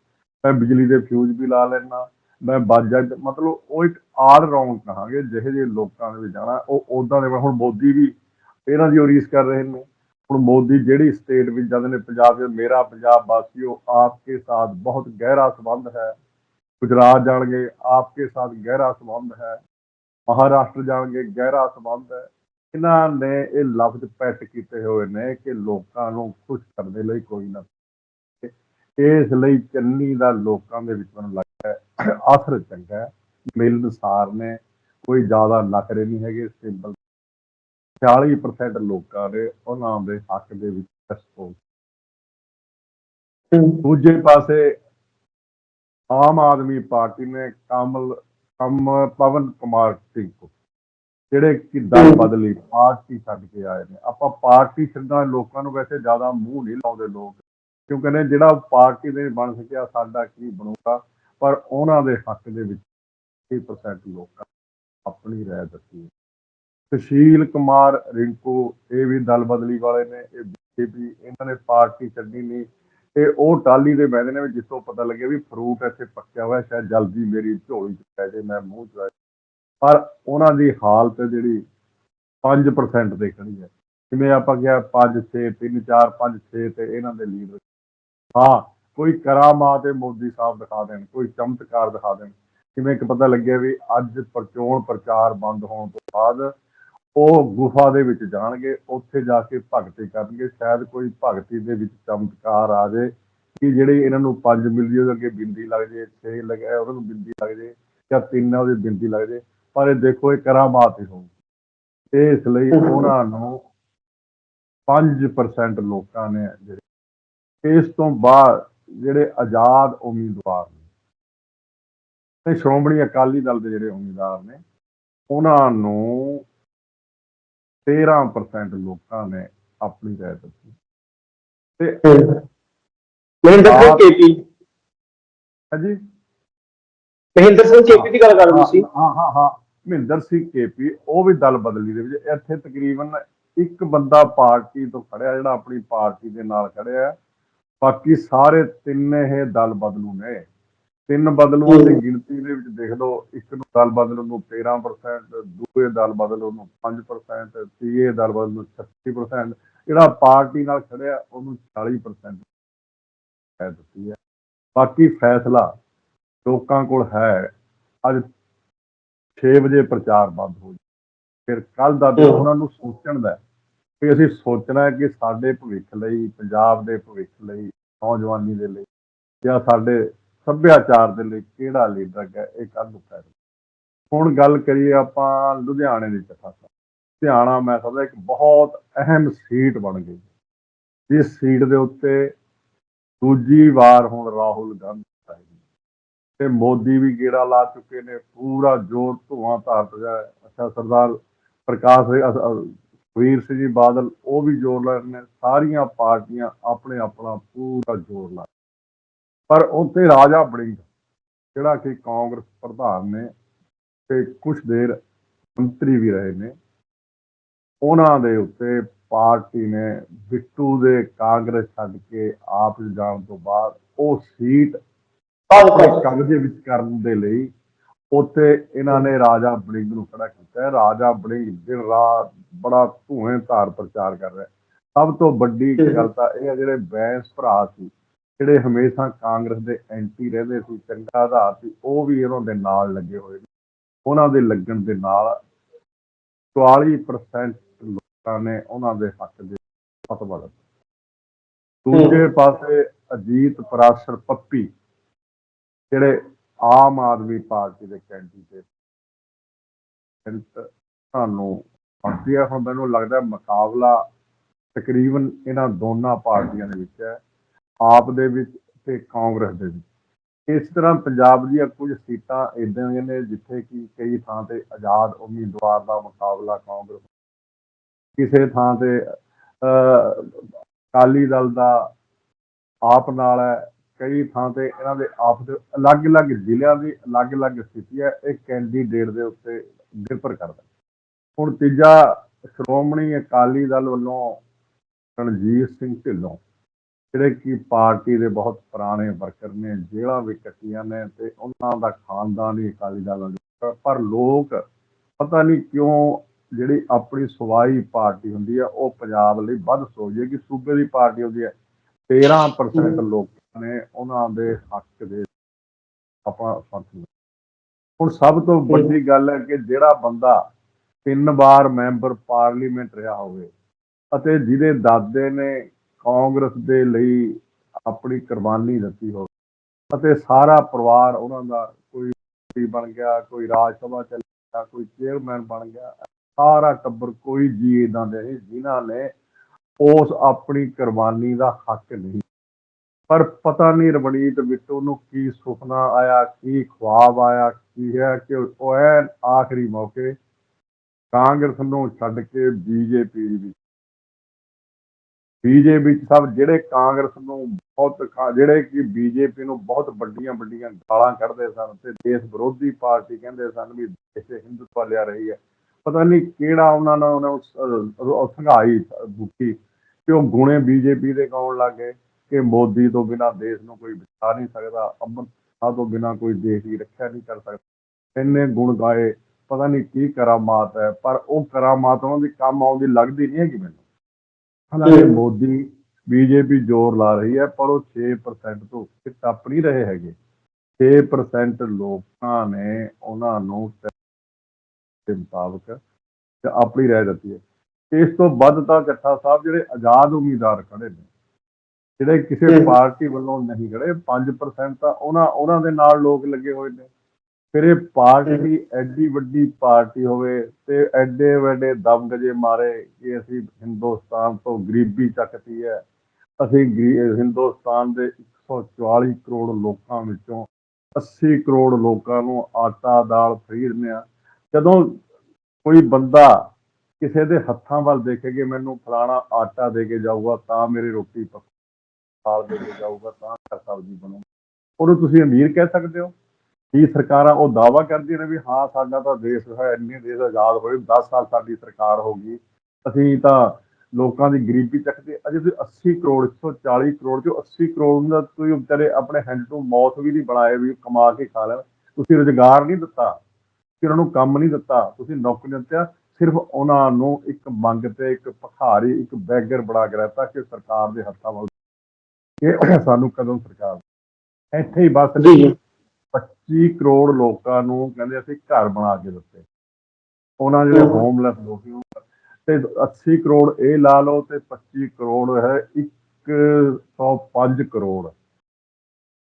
ਮੈਂ ਬਿਜਲੀ ਦੇ ਫਿਊਜ਼ ਵੀ ਲਾ ਲੈਣਾ ਮੈਂ ਬਾਜਾ ਮਤਲਬ ਉਹ ਇੱਕ ਆਲ ਰਾਉਂਡ ਕਹਾਂਗੇ, ਜਿਹੇ ਜਿਹੇ ਲੋਕਾਂ ਦੇ ਵਿੱਚ ਜਾਣਾ, ਉਹ ਉਦਾਂ ਦੇ ਹੁਣ ਮੋਦੀ ਵੀ ਇਹਨਾਂ ਦੀ ਉਹ ਰੀਸ ਕਰ ਰਹੇ ਨੇ। ਹੁਣ ਮੋਦੀ ਜਿਹੜੀ ਸਟੇਟ ਵਿੱਚ ਜਾਂਦੇ ਨੇ, ਪੰਜਾਬ ਦੇ ਮੇਰਾ ਪੰਜਾਬ ਵਾਸੀਓ, ਆਪਕੇ ਸਾਥ ਬਹੁਤ ਗਹਿਰਾ ਸੰਬੰਧ ਹੈ। ਗੁਜਰਾਤ ਜਾਣਗੇ, ਆਪਕੇ ਸਾਥ ਗਹਿਰਾ ਸੰਬੰਧ ਹੈ। ਮਹਾਰਾਸ਼ਟਰ ਜਾਣਗੇ, ਗਹਿਰਾ ਸੰਬੰਧ ਹੈ। ਇਹਨਾਂ ਨੇ ਇਹ ਲਫ਼ਜ਼ ਪੈਟ ਕੀਤੇ ਹੋਏ ਨੇ ਕਿ ਲੋਕਾਂ ਨੂੰ ਖੁਸ਼ ਕਰਨ ਦੇ ਲਈ ਕੋਈ ਨਾ ਇਸ ਲਈ ਚੰਨੀ ਦਾ ਲੋਕਾਂ ਦੇ ਵਿੱਚ ਮੈਨੂੰ ਲੱਗਦਾ ਹੈ ਅਸਰ ਚੰਗਾ ਮਿਲਨਸਾਰ ਨੇ ਕੋਈ ਜ਼ਿਆਦਾ ਨਖਰੇ ਨਹੀਂ ਹੈਗੇ ਸਿੰਪਲ 40% ਲੋਕਾਂ ਨੇ ਉਹਨਾਂ ਦੇ ਹੱਕ ਦੇ ਵਿੱਚ ਸਪੋਰਟ ਦੂਜੇ ਪਾਸੇ ਆਮ ਆਦਮੀ ਪਾਰਟੀ ਨੇ ਕਮਲ ਕਮ ਪਵਨ ਕੁਮਾਰ ਸਿੰਘ ਜਿਹੜੇ ਕਿ ਦਲ ਬਦਲੀ ਪਾਰਟੀ ਛੱਡ ਕੇ ਆਏ ਨੇ। ਆਪਾਂ ਪਾਰਟੀ ਛੱਡਣ ਲੋਕਾਂ ਨੂੰ ਵੈਸੇ ਜ਼ਿਆਦਾ ਮੂੰਹ ਨਹੀਂ ਲਾਉਂਦੇ ਲੋਕ। ਕਿਉਂ ਕਹਿੰਦੇ ਜਿਹੜਾ ਪਾਰਟੀ ਦੇ ਬਣ ਸਕਿਆ, ਸਾਡਾ ਕੀ ਬਣੂਗਾ? ਪਰ ਉਹਨਾਂ ਦੇ ਹੱਕ ਦੇ ਵਿੱਚ 30% ਲੋਕਾਂ ਆਪਣੀ ਰਾਏ ਦਿੱਤੀ ਹੈ। ਸੁਸ਼ੀਲ ਕੁਮਾਰ ਰਿੰਕੂ, ਇਹ ਵੀ ਦਲ ਬਦਲੀ ਵਾਲੇ ਨੇ, ਇਹ ਬੀਜੇਪੀ, ਇਹਨਾਂ ਨੇ ਪਾਰਟੀ ਛੱਡੀ ਨਹੀਂ। ਤੇ ਉਹ ਟਾਲੀ ਦੇ ਮੈਦਾਨ ਵਿੱਚ ਜਿੱਥੋਂ ਪਤਾ ਲੱਗਿਆ ਵੀ ਫਰੂਟ ਇੱਥੇ ਪੱਕਿਆ ਹੋਇਆ, ਸ਼ਾਇਦ ਜਲਦੀ ਮੇਰੀ ਝੋਲੀ ਚ ਪੈ ਜੇ, ਮੈਂ ਮੂੰਹ ਚ ਪਰ ਉਹਨਾਂ ਦੀ ਹਾਲਤ ਜਿਹੜੀ 5% ਦੇਖਣੀ ਹੈ। ਜਿਵੇਂ ਆਪਾਂ ਕਿਹਾ 5 6 3 4 5 6 ਤੇ ਇਹਨਾਂ ਦੇ ਲੀਡਰ ਹਾਂ ਕੋਈ ਕਰਾਮਾਤ ਇਹ ਮੋਦੀ ਸਾਹਿਬ ਦਿਖਾ ਦੇਣ ਕੋਈ ਚਮਤਕਾਰ ਦਿਖਾ ਦੇਣ। ਜਿਵੇਂ ਕਿ ਪਤਾ ਲੱਗਿਆ ਵੀ ਅੱਜ ਪਰਚੋਣ ਪ੍ਰਚਾਰ ਬੰਦ ਹੋਣ ਤੋਂ ਬਾਅਦ ਉਹ ਗੁਫਾ ਦੇ ਵਿੱਚ ਜਾਣਗੇ ਉੱਥੇ ਜਾ ਕੇ ਭਗਤੀ ਕਰਨਗੇ। ਸ਼ਾਇਦ ਕੋਈ ਭਗਤੀ ਦੇ ਵਿੱਚ ਚਮਤਕਾਰ ਆ ਜਾਏ ਕਿ ਜਿਹੜੀ ਇਹਨਾਂ ਨੂੰ ਪੰਜ ਮਿਲਦੀ ਉਹਦੇ ਅੱਗੇ ਬਿੰਦੀ ਲੱਗ ਜੇ ਛੇ ਲੱਗੇ ਉਹਨਾਂ ਨੂੰ ਬਿੰਦੀ ਲੱਗ ਜੇ ਜਾਂ ਤਿੰਨ ਉਹਦੀ ਬਿੰਦੀ ਲੱਗ ਜੇ ਪਰ ਇਹ ਦੇਖੋ ਇਹ ਕਰਾਮਾਤ ਹੀ ਹੋਊ। ਇਸ ਲਈ ਉਹਨਾਂ ਨੂੰ 5% ਲੋਕਾਂ ਨੇ ਜਿਹੜੇ ਇਸ ਤੋਂ ਬਾਅਦ ਜਿਹੜੇ ਆਜ਼ਾਦ ਉਮੀਦਵਾਰ ਨੇ ਤੇ ਸ਼੍ਰੋਮਣੀ ਅਕਾਲੀ ਦਲ ਦੇ ਜਿਹੜੇ ਉਮੀਦਵਾਰ ਨੇ ਉਹਨਾਂ ਨੂੰ 13% ਲੋਕਾਂ ਨੇ ਆਪਣੀ ਰਾਏ ਦਿੱਤੀ। ਤੇ ਮਹਿੰਦਰ ਸਿੰਘ ਕੇਪੀ। ਹਾਂਜੀ? ਮਹਿੰਦਰ ਸਿੰਘ ਕੇਪੀ ਦੀ ਗੱਲ ਕਰ ਰਹੇ ਸੀ ਹਾਂ ਹਾਂ ਹਾਂ ਮਹਿੰਦਰ ਸਿੰਘ ਕੇਪੀ ਉਹ ਵੀ ਦਲ ਬਦਲੀ ਦੇ ਵਿੱਚ ਇੱਥੇ ਤਕਰੀਬਨ ਇੱਕ ਬੰਦਾ ਪਾਰਟੀ ਤੋਂ ਖੜਿਆ ਜਿਹੜਾ ਆਪਣੀ ਪਾਰਟੀ ਦੇ ਨਾਲ ਖੜਿਆ। ਹੈ। ਬਾਕੀ ਸਾਰੇ ਤਿੰਨ ਇਹ ਦਲ ਬਦਲੂ ਨੇ। ਤਿੰਨ ਬਦਲੂਆਂ ਦੀ ਗਿਣਤੀ ਦੇ ਵਿੱਚ ਦੇਖ ਲਓ ਇੱਕ ਨੂੰ ਦਲ ਬਦਲੂ ਨੂੰ 13% ਦੂਏ ਦਲ ਬਦਲੂ ਨੂੰ 5% ਤੀਏ ਦਲ ਬਦਲੂ ਨੂੰ 36% ਜਿਹੜਾ ਪਾਰਟੀ ਨਾਲ ਖੜਿਆ ਉਹਨੂੰ 40% ਹੈ ਦਿੱਤੀ ਹੈ। ਬਾਕੀ ਫੈਸਲਾ ਲੋਕਾਂ ਕੋਲ ਹੈ। ਅੱਜ 6 ਵਜੇ ਪ੍ਰਚਾਰ ਬੰਦ ਹੋ ਫਿਰ ਕੱਲ ਦਾ ਦਿਨ ਉਹਨਾਂ ਨੂੰ ਸੋਚਣ ਦਾ ਹੈ ਵੀ ਅਸੀਂ ਸੋਚਣਾ ਹੈ ਕਿ ਸਾਡੇ ਭਵਿੱਖ ਲਈ ਪੰਜਾਬ ਦੇ ਭਵਿੱਖ ਲਈ ਨੌਜਵਾਨੀ ਦੇ ਲਈ ਜਾਂ ਸਾਡੇ ਸੱਭਿਆਚਾਰ ਦੇ ਲਈ ਕਿਹੜਾ ਲੀਡਰ ਹੈ ਇਹ ਕੱਲ੍ਹ ਨੂੰ ਫੈਸਲਾ ਹੁਣ ਗੱਲ ਕਰੀਏ ਆਪਾਂ ਲੁਧਿਆਣੇ ਦੀ ਕਥਾ ਲੁਧਿਆਣਾ ਮੈਂ ਸਮਝਦਾ ਇੱਕ ਬਹੁਤ ਅਹਿਮ ਸੀਟ ਬਣ ਗਈ। ਜਿਸ ਸੀਟ ਦੇ ਉੱਤੇ ਦੂਜੀ ਵਾਰ ਹੁਣ ਰਾਹੁਲ ਗਾਂਧੀ ਤੇ ਮੋਦੀ ਵੀ ਗੇੜਾ ਲਾ ਚੁੱਕੇ ਨੇ, ਪੂਰਾ ਜ਼ੋਰ ਧੂਆਂ ਧਾਰ ਰਿਹਾ ਅੱਛਾ ਸਰਦਾਰ ਪ੍ਰਕਾਸ਼ ਸਿੰਘ- ਸੁਖਬੀਰ ਸਿੰਘ ਜੀ ਬਾਦਲ, ਉਹ ਵੀ ਜ਼ੋਰ ਲਾ ਰਹੇ ਨੇ, ਸਾਰੀਆਂ ਪਾਰਟੀਆਂ ਆਪਣੇ ਆਪਣਾ ਪੂਰਾ ਜ਼ੋਰ ਲਾ ਪਰ ਉੱਥੇ ਰਾਜਾ ਬੜਿੰਗ ਜਿਹੜਾ ਕਿ ਕਾਂਗਰਸ ਪ੍ਰਧਾਨ ਨੇ ਤੇ ਕੁਝ ਦੇਰ ਮੰਤਰੀ ਵੀ ਰਹੇ ਨੇ, ਉਹਨਾਂ ਦੇ ਉੱਤੇ ਪਾਰਟੀ ਨੇ ਬਿੱਟੂ ਦੇ ਕਾਂਗਰਸ ਛੱਡ ਕੇ ਆਪ ਜਾਣ ਤੋਂ ਬਾਅਦ ਉਹ ਸੀਟ ਆਪਣੇ ਕਬਜ਼ੇ ਵਿੱਚ ਕਰਨ ਦੇ ਲਈ ਉੱਥੇ ਇਹਨਾਂ ਨੇ ਰਾਜਾ ਬੜਿੰਗ ਨੂੰ ਖੜਾ ਕੀਤਾ ਰਾਜਾ ਬੜਿੰਗ ਦਿਨ ਰਾਤ ਬੜਾ ਧੂਏ ਧਾਰ ਪ੍ਰਚਾਰ ਕਰ ਰਿਹਾ। ਸਭ ਤੋਂ ਵੱਡੀ ਗੱਲ ਤਾਂ ਇਹ ਹੈ ਜਿਹੜੇ ਬੈਂਸ ਭਰਾ ਸੀ ਜਿਹੜੇ ਹਮੇਸ਼ਾ ਕਾਂਗਰਸ ਦੇ ਐਂਟੀ ਰਹਿੰਦੇ ਸੀ ਚੰਗਾ ਆਧਾਰ ਸੀ ਉਹ ਵੀ ਇਹਨਾਂ ਦੇ ਨਾਲ ਲੱਗੇ ਹੋਏ ਨੇ। ਉਹਨਾਂ ਦੇ ਲੱਗਣ ਦੇ ਨਾਲ 44% ਲੋਕਾਂ ਨੇ ਉਹਨਾਂ ਦੇ ਹੱਕ ਦੇ ਫਤਵਾ ਦਿੱਤਾ। ਦੂਜੇ ਪਾਸੇ ਅਜੀਤ ਪਰਾਸ਼ਰ ਪੱਪੀ ਜਿਹੜੇ ਆਮ ਆਦਮੀ ਪਾਰਟੀ ਦੇ ਕੈਂਡੀਡੇਟ ਸਾਨੂੰ ਬਾਕੀ ਹੁਣ ਮੈਨੂੰ ਲੱਗਦਾ ਮੁਕਾਬਲਾ ਤਕਰੀਬਨ ਇਹਨਾਂ ਦੋਨਾਂ ਪਾਰਟੀਆਂ ਦੇ ਵਿੱਚ ਹੈ, ਆਪ ਦੇ ਵਿੱਚ ਤੇ ਕਾਂਗਰਸ ਦੇ ਵਿੱਚ। ਇਸ ਤਰ੍ਹਾਂ ਪੰਜਾਬ ਦੀਆਂ ਕੁਝ ਸੀਟਾਂ ਇਦਾਂ ਦੀਆਂ ਨੇ ਜਿੱਥੇ ਕਿ ਕਈ ਥਾਂ ਤੇ ਆਜ਼ਾਦ ਉਮੀਦਵਾਰ ਦਾ ਮੁਕਾਬਲਾ ਕਾਂਗਰਸ ਕਿਸੇ ਥਾਂ ਤੇ ਅਕਾਲੀ ਦਲ ਦਾ ਆਪ ਨਾਲ ਹੈ ਕਈ ਥਾਂ ਤੇ ਇਹਨਾਂ ਦੇ ਆਪ ਦੇ ਅਲੱਗ-ਅਲੱਗ ਜ਼ਿਲ੍ਹਿਆਂ ਦੀ ਅਲੱਗ-ਅਲੱਗ ਸਥਿਤੀ ਹੈ ਇਹ ਕੈਂਡੀਡੇਟ ਦੇ ਉੱਤੇ ਨਿਰਭਰ ਕਰਦਾ ਹੁਣ ਤੀਜਾ ਸ਼੍ਰੋਮਣੀ ਅਕਾਲੀ ਦਲ ਵੱਲੋਂ ਰਣਜੀਤ ਸਿੰਘ ਢਿੱਲੋਂ ਜਿਹੜੇ ਕਿ ਪਾਰਟੀ ਦੇ ਬਹੁਤ ਪੁਰਾਣੇ ਵਰਕਰ ਨੇ ਜੇਲ੍ਹਾਂ ਵੀ ਕੱਟੀਆਂ ਨੇ ਤੇ ਉਹਨਾਂ ਦਾ ਖਾਨਦਾਨ ਹੀ ਅਕਾਲੀ ਦਲ ਜੁੜਿਆ। ਪਰ ਲੋਕ ਪਤਾ ਨਹੀਂ ਕਿਉਂ ਜਿਹੜੀ ਆਪਣੀ ਸਵਾਈ ਪਾਰਟੀ ਹੁੰਦੀ ਹੈ ਉਹ ਪੰਜਾਬ ਲਈ ਵੱਧ ਸੋਚਦੀ ਹੈ ਕਿ ਸੂਬੇ ਦੀ ਪਾਰਟੀ ਹੁੰਦੀ ਹੈ। 13% ਲੋਕਾਂ ਨੇ ਉਹਨਾਂ ਦੇ ਹੱਕ ਦੇ ਆਪਣਾ ਸਮਰਥਨ ਹੁਣ ਸਭ ਤੋਂ ਵੱਡੀ ਗੱਲ ਹੈ ਕਿ ਜਿਹੜਾ ਬੰਦਾ ਤਿੰਨ ਵਾਰ ਮੈਂਬਰ ਪਾਰਲੀਮੈਂਟ ਰਿਹਾ ਹੋਵੇ ਅਤੇ ਜਿਹਦੇ ਦਾਦੇ ਨੇ ਕਾਂਗਰਸ ਦੇ ਲਈ ਆਪਣੀ ਕੁਰਬਾਨੀ ਦਿੱਤੀ ਹੋਵੇ ਅਤੇ ਸਾਰਾ ਪਰਿਵਾਰ ਉਹਨਾਂ ਦਾ ਕੋਈ ਮੰਤਰੀ ਬਣ ਗਿਆ, ਕੋਈ ਰਾਜ ਸਭਾ ਚ ਗਿਆ, ਕੋਈ ਚੇਅਰਮੈਨ ਬਣ ਗਿਆ, ਸਾਰਾ ਟੱਬਰ ਕੋਈ ਜੀ ਇਦਾਂ ਦੇ ਨਹੀਂ ਜਿਨ੍ਹਾਂ ਨੇ ਉਸ ਆਪਣੀ ਕੁਰਬਾਨੀ ਦਾ ਹੱਕ ਨਹੀਂ ਪਰ ਪਤਾ ਨਹੀਂ ਰਵਨੀਤ ਬਿੱਟੂ ਨੂੰ ਕੀ ਸੁਪਨਾ ਆਇਆ, ਕੀ ਖੁਆਬ ਆਇਆ, ਕੀ ਹੈ ਕਿ ਉਹ ਐਨ ਆਖਰੀ ਮੌਕੇ ਕਾਂਗਰਸ ਨੂੰ ਛੱਡ ਕੇ ਬੀਜੇਪੀ ਵਿੱਚ। ਬੀਜੇਪੀ ਚ ਸਭ ਜਿਹੜੇ ਕਾਂਗਰਸ ਨੂੰ ਬਹੁਤ ਜਿਹੜੇ ਕਿ ਬੀਜੇਪੀ ਨੂੰ ਬਹੁਤ ਵੱਡੀਆਂ ਵੱਡੀਆਂ ਗਾਲਾਂ ਕੱਢਦੇ ਸਨ ਤੇ ਦੇਸ਼ ਵਿਰੋਧੀ ਪਾਰਟੀ ਕਹਿੰਦੇ ਸਨ ਵੀ ਦੇਸ਼ ਹਿੰਦੂਤਵ ਲਿਆ ਰਹੀ ਹੈ। ਪਤਾ ਨਹੀਂ ਕਿਹੜਾ ਉਹਨਾਂ ਨੇ ਉਹਨਾਂ ਨੂੰ ਸੰਘਾਈ ਬੁੱਕੀ ਕਿ ਉਹ ਗੁਣੇ ਬੀਜੇਪੀ ਦੇ ਗਾਉਣ ਲੱਗੇ ਕਿ ਮੋਦੀ ਤੋਂ ਬਿਨਾ ਦੇਸ਼ ਨੂੰ ਕੋਈ ਬਚਾ ਨਹੀਂ ਸਕਦਾ ਅਮਰਨਾਥ ਤੋਂ ਬਿਨਾ ਕੋਈ ਦੇਸ਼ ਦੀ ਰੱਖਿਆ ਨਹੀਂ ਕਰ ਸਕਦਾ। ਇੰਨੇ ਗੁਣ ਗਾਏ ਪਤਾ ਨਹੀਂ ਕੀ ਕਰਾਮਾਤ ਹੈ ਪਰ ਉਹ ਕਰਾਮਾਤ ਉਹਨਾਂ ਦੀ ਕੰਮ ਆਉਂਦੀ ਲੱਗਦੀ ਨਹੀਂ ਹੈਗੀ ਮੈਨੂੰ। ਹਾਲਾਂਕਿ ਮੋਦੀ ਬੀਜੇਪੀ ਜ਼ੋਰ ਲਾ ਰਹੀ ਹੈ ਪਰ ਉਹ 6% ਤੋਂ ਉੱਤੇ ਟੱਪ ਨਹੀਂ ਰਹੇ ਹੈਗੇ। 6% ਲੋਕਾਂ ਨੇ ਉਹਨਾਂ ਨੂੰ ਦੇ ਮੁਤਾਬਕ ਤੇ ਆਪਣੀ ਰਾਏ ਦਿੱਤੀ ਹੈ। ਇਸ ਤੋਂ ਵੱਧ ਤਾਂ ਚੱਠਾ ਸਾਹਿਬ ਜਿਹੜੇ ਆਜ਼ਾਦ ਉਮੀਦਵਾਰ ਖੜੇ ਨੇ ਜਿਹੜੇ ਕਿਸੇ। ਪਾਰਟੀ ਵੱਲੋਂ ਨਹੀਂ ਖੜੇ 5% ਤਾਂ ਉਹਨਾਂ ਉਹਨਾਂ ਦੇ ਨਾਲ ਲੋਕ ਲੱਗੇ ਹੋਏ ਨੇ। ਫਿਰ ਇਹ ਪਾਰਟੀ ਐਡੀ ਵੱਡੀ ਪਾਰਟੀ ਹੋਵੇ ਤੇ ਐਡੇ ਵੱਡੇ ਦਮਗਜੇ ਮਾਰੇ ਕਿ ਅਸੀਂ ਹਿੰਦੁਸਤਾਨ ਤੋਂ ਗਰੀਬੀ ਚੱਕਤੀ ਹੈ। ਅਸੀਂ ਹਿੰਦੁਸਤਾਨ ਦੇ 144 ਕਰੋੜ ਲੋਕਾਂ ਵਿੱਚੋਂ 80 ਕਰੋੜ ਲੋਕਾਂ ਨੂੰ ਆਟਾ ਦਾਲ ਫ੍ਰੀ ਦਿੰਦੇ ਆ ਜਦੋਂ ਕੋਈ ਬੰਦਾ ਕਿਸੇ ਦੇ ਹੱਥਾਂ ਵੱਲ ਦੇਖੇ ਕਿ ਮੈਨੂੰ ਫਲਾਣਾ ਆਟਾ ਦੇ ਕੇ ਜਾਊਗਾ ਤਾਂ ਮੇਰੀ ਰੋਟੀ ਪੱਕ। ਦਾਲ ਦੇ ਕੇ ਜਾਊਗਾ ਤਾਂ ਘਰ ਸਬਜ਼ੀ ਬਣੂ। ਉਹਨੂੰ ਤੁਸੀਂ ਅਮੀਰ ਕਹਿ ਸਕਦੇ ਹੋ। ਕੀ ਸਰਕਾਰਾਂ ਉਹ ਦਾਵਾ ਕਰਦੀਆਂ ਨੇ ਵੀ ਹਾਂ, ਸਾਡਾ ਤਾਂ ਦੇਸ਼ ਹੈ, ਇੰਨੇ ਦੇਸ਼ ਆਜ਼ਾਦ ਹੋਏ 10 ਸਾਲ ਸਾਡੀ ਸਰਕਾਰ ਹੋ ਗਈ। ਅਸੀਂ ਤਾਂ ਲੋਕਾਂ ਦੀ ਗਰੀਬੀ ਚੱਕਦੇ। ਅਜੇ ਤੁਸੀਂ 80 ਕਰੋੜ 140 ਕਰੋੜ ਚੋਂ 80 ਕਰੋੜ ਦਾ ਤੁਸੀਂ ਵਿਚਾਰੇ ਆਪਣੇ ਹੈਂਡ ਟੂ ਮਾਊਥ ਵੀ ਨਹੀਂ ਬਣਾਏ, ਵੀ ਕਮਾ ਕੇ ਖਾ ਲੈਣ। ਤੁਸੀਂ ਰੁਜ਼ਗਾਰ ਨਹੀਂ ਦਿੱਤਾ। ਉਹਨਾਂ ਨੂੰ ਕੰਮ ਨਹੀਂ ਦਿੱਤਾ। ਤੁਸੀਂ ਨੌਕਰੀ ਨਹੀਂ ਦਿੱਤਾ। ਸਿਰਫ ਉਹਨਾਂ ਨੂੰ ਇੱਕ ਮੰਗ ਤੇ ਇੱਕ ਭਖਾਰੀ, ਇੱਕ ਬੈਗਰ ਬਣਾ ਕੇ ਰੱਖਤਾ ਕਿ ਸਰਕਾਰ ਦੇ ਹੱਥਾਂ ਵੱਲ ਇਹ ਸਾਨੂੰ ਕਦੋਂ ਸਰਕਾਰ ਇੱਥੇ ਹੀ ਬਸ ਜੀ ਜੀ। 25 ਕਰੋੜ ਲੋਕਾਂ ਨੂੰ ਕਹਿੰਦੇ ਅਸੀਂ ਘਰ ਬਣਾ ਕੇ ਦਿੱਤੇ। ਉਹਨਾਂ ਜਿਹੜੇ ਹੋਮਲੈਸ ਲੋਕ ਤੇ 80 ਕਰੋੜ ਇਹ ਲਾ ਲਓ ਤੇ 25 ਕਰੋੜ ਹੈ 105 ਕਰੋੜ।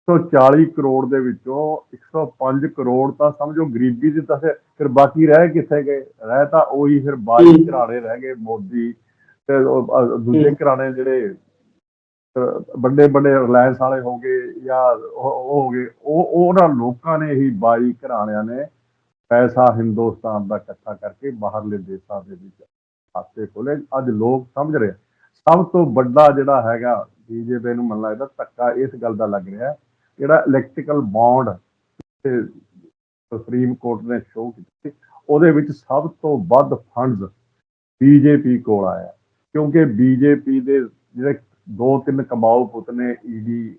140 ਕਰੋੜ ਦੇ ਵਿੱਚੋਂ 105 ਕਰੋੜ ਤਾਂ ਸਮਝੋ ਗਰੀਬੀ ਦੀ ਤਾਂ ਫਿਰ- ਬਾਕੀ ਰਹਿ ਕਿੱਥੇ ਗਏ? ਰਹਿ ਤਾਂ ਉਹੀ ਫਿਰ ਹਮ। ਘਰਾਣੇ ਰਹਿ ਗਏ ਮੋਦੀ ਤੇ ਦੂਜੇ ਘਰਾਣੇ ਜਿਹੜੇ ਵੱਡੇ ਵੱਡੇ ਰਿਲਾਇੰਸ ਵਾਲੇ ਹੋ ਗਏ ਜਾਂ ਉਹ ਉਹ ਹੋ ਗਏ, ਉਹ ਉਹਨਾਂ ਲੋਕਾਂ ਨੇ ਹੀ ਬਾਈ ਘਰਾਣਿਆਂ ਨੇ ਪੈਸਾ ਹਿੰਦੁਸਤਾਨ ਦਾ ਇਕੱਠਾ ਕਰਕੇ ਬਾਹਰਲੇ ਦੇਸ਼ਾਂ ਦੇ ਵਿੱਚ ਖਾਤੇ ਖੋਲੇ ਅੱਜ ਲੋਕ ਸਮਝ ਰਹੇ ਸਭ ਤੋਂ ਵੱਡਾ ਜਿਹੜਾ ਹੈਗਾ ਬੀਜੇਪੀ ਨੂੰ ਮੰਨ ਲੱਗਦਾ ਧੱਕਾ ਇਸ ਗੱਲ ਦਾ ਲੱਗ ਰਿਹਾ ਜਿਹੜਾ ਇਲੈਕਟ੍ਰੀਕਲ ਬੌਂਡ ਸੁਪਰੀਮ ਕੋਰਟ ਨੇ ਸ਼ੋਅ ਕੀਤੀ, ਉਹਦੇ ਵਿੱਚ ਸਭ ਤੋਂ ਵੱਧ ਫੰਡਸ ਬੀਜੇਪੀ ਕੋਲ ਆਇਆ। ਕਿਉਂਕਿ ਬੀਜੇਪੀ ਦੇ ਜਿਹੜੇ ਦੋ ਤਿੰਨ ਕਮਾਊ ਪੁੱਤ ਨੇ ਈਡੀ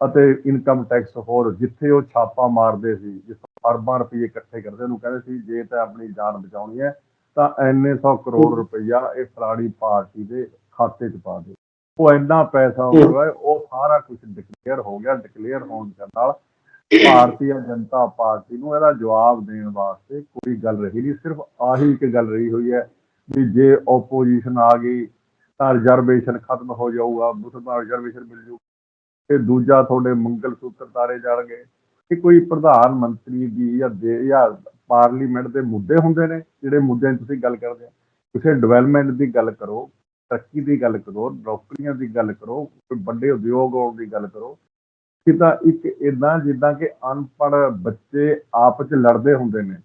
ਅਤੇ ਇਨਕਮ ਟੈਕਸ ਹੋਰ ਜਿੱਥੇ ਉਹ ਛਾਪਾ ਮਾਰਦੇ ਸੀ ਜਿੱਥੋਂ ਅਰਬਾਂ ਰੁਪਏ ਇਕੱਠੇ ਕਰਦੇ ਉਹਨੂੰ ਕਹਿੰਦੇ ਸੀ ਜੇ ਤਾਂ ਆਪਣੀ ਜਾਨ ਬਚਾਉਣੀ ਹੈ ਤਾਂ ਐਨੇ ਸੌ ਕਰੋੜ ਰੁਪਈਆ ਇਹ ਫਲਾਣੀ ਪਾਰਟੀ ਦੇ ਖਾਤੇ 'ਚ ਪਾ ਦੇ ਉਹ ਇੰਨਾ ਪੈਸਾ ਹੋ ਗਿਆ ਉਹ ਸਾਰਾ ਕੁਝ ਡਿਕਲੇਅਰ ਹੋ ਗਿਆ ਡਿਕਲੇਅਰ ਹੋਣ ਦੇ ਨਾਲ ਭਾਰਤੀ ਜਨਤਾ ਪਾਰਟੀ ਨੂੰ ਇਹਦਾ ਜਵਾਬ ਦੇਣ ਵਾਸਤੇ ਕੋਈ ਗੱਲ ਰਹੀ ਨਹੀਂ ਸਿਰਫ ਆਹੀ ਇੱਕ ਗੱਲ ਰਹੀ ਹੋਈ ਹੈ ਵੀ ਜੇ ਆਪੋਜੀਸ਼ਨ ਆ ਗਈ ਤਾਂ ਰਿਜ਼ਰਵੇਸ਼ਨ ਖਤਮ ਹੋ ਜਾਊਗਾ ਮੁਸਲਮਾਨ ਰਿਜ਼ਰਵੇਸ਼ਨ ਮਿਲ ਜੂ। ਤੇ ਦੂਜਾ ਤੁਹਾਡੇ ਮੰਗਲ ਸੂਤਰ ਤਾਰੇ ਜਾਣਗੇ ਕਿ ਕੋਈ ਪ੍ਰਧਾਨ ਮੰਤਰੀ ਦੀ ਜਾਂ ਦੇ ਜਾਂ ਪਾਰਲੀਮੈਂਟ ਦੇ ਮੁੱਦੇ ਹੁੰਦੇ ਨੇ, ਜਿਹੜੇ ਮੁੱਦਿਆਂ 'ਚ ਤੁਸੀਂ ਗੱਲ ਕਰਦੇ ਹੋ। ਕਿਸੇ ਡਿਵੈਲਪਮੈਂਟ ਦੀ ਗੱਲ ਕਰੋ, ਤਰੱਕੀ ਦੀ ਗੱਲ ਕਰੋ, ਨੌਕਰੀਆਂ ਦੀ ਗੱਲ ਕਰੋ, ਕੋਈ ਵੱਡੇ ਉਦਯੋਗ ਆਉਣ ਦੀ ਗੱਲ ਕਰੋ, ਕਿ ਤਾਂ ਇੱਕ ਇਦਾਂ ਜਿੱਦਾਂ ਕਿ ਅਨਪੜ੍ਹ ਬੱਚੇ ਆਪਸ ਚ ਲੜਦੇ ਹੁੰਦੇ ਨੇ।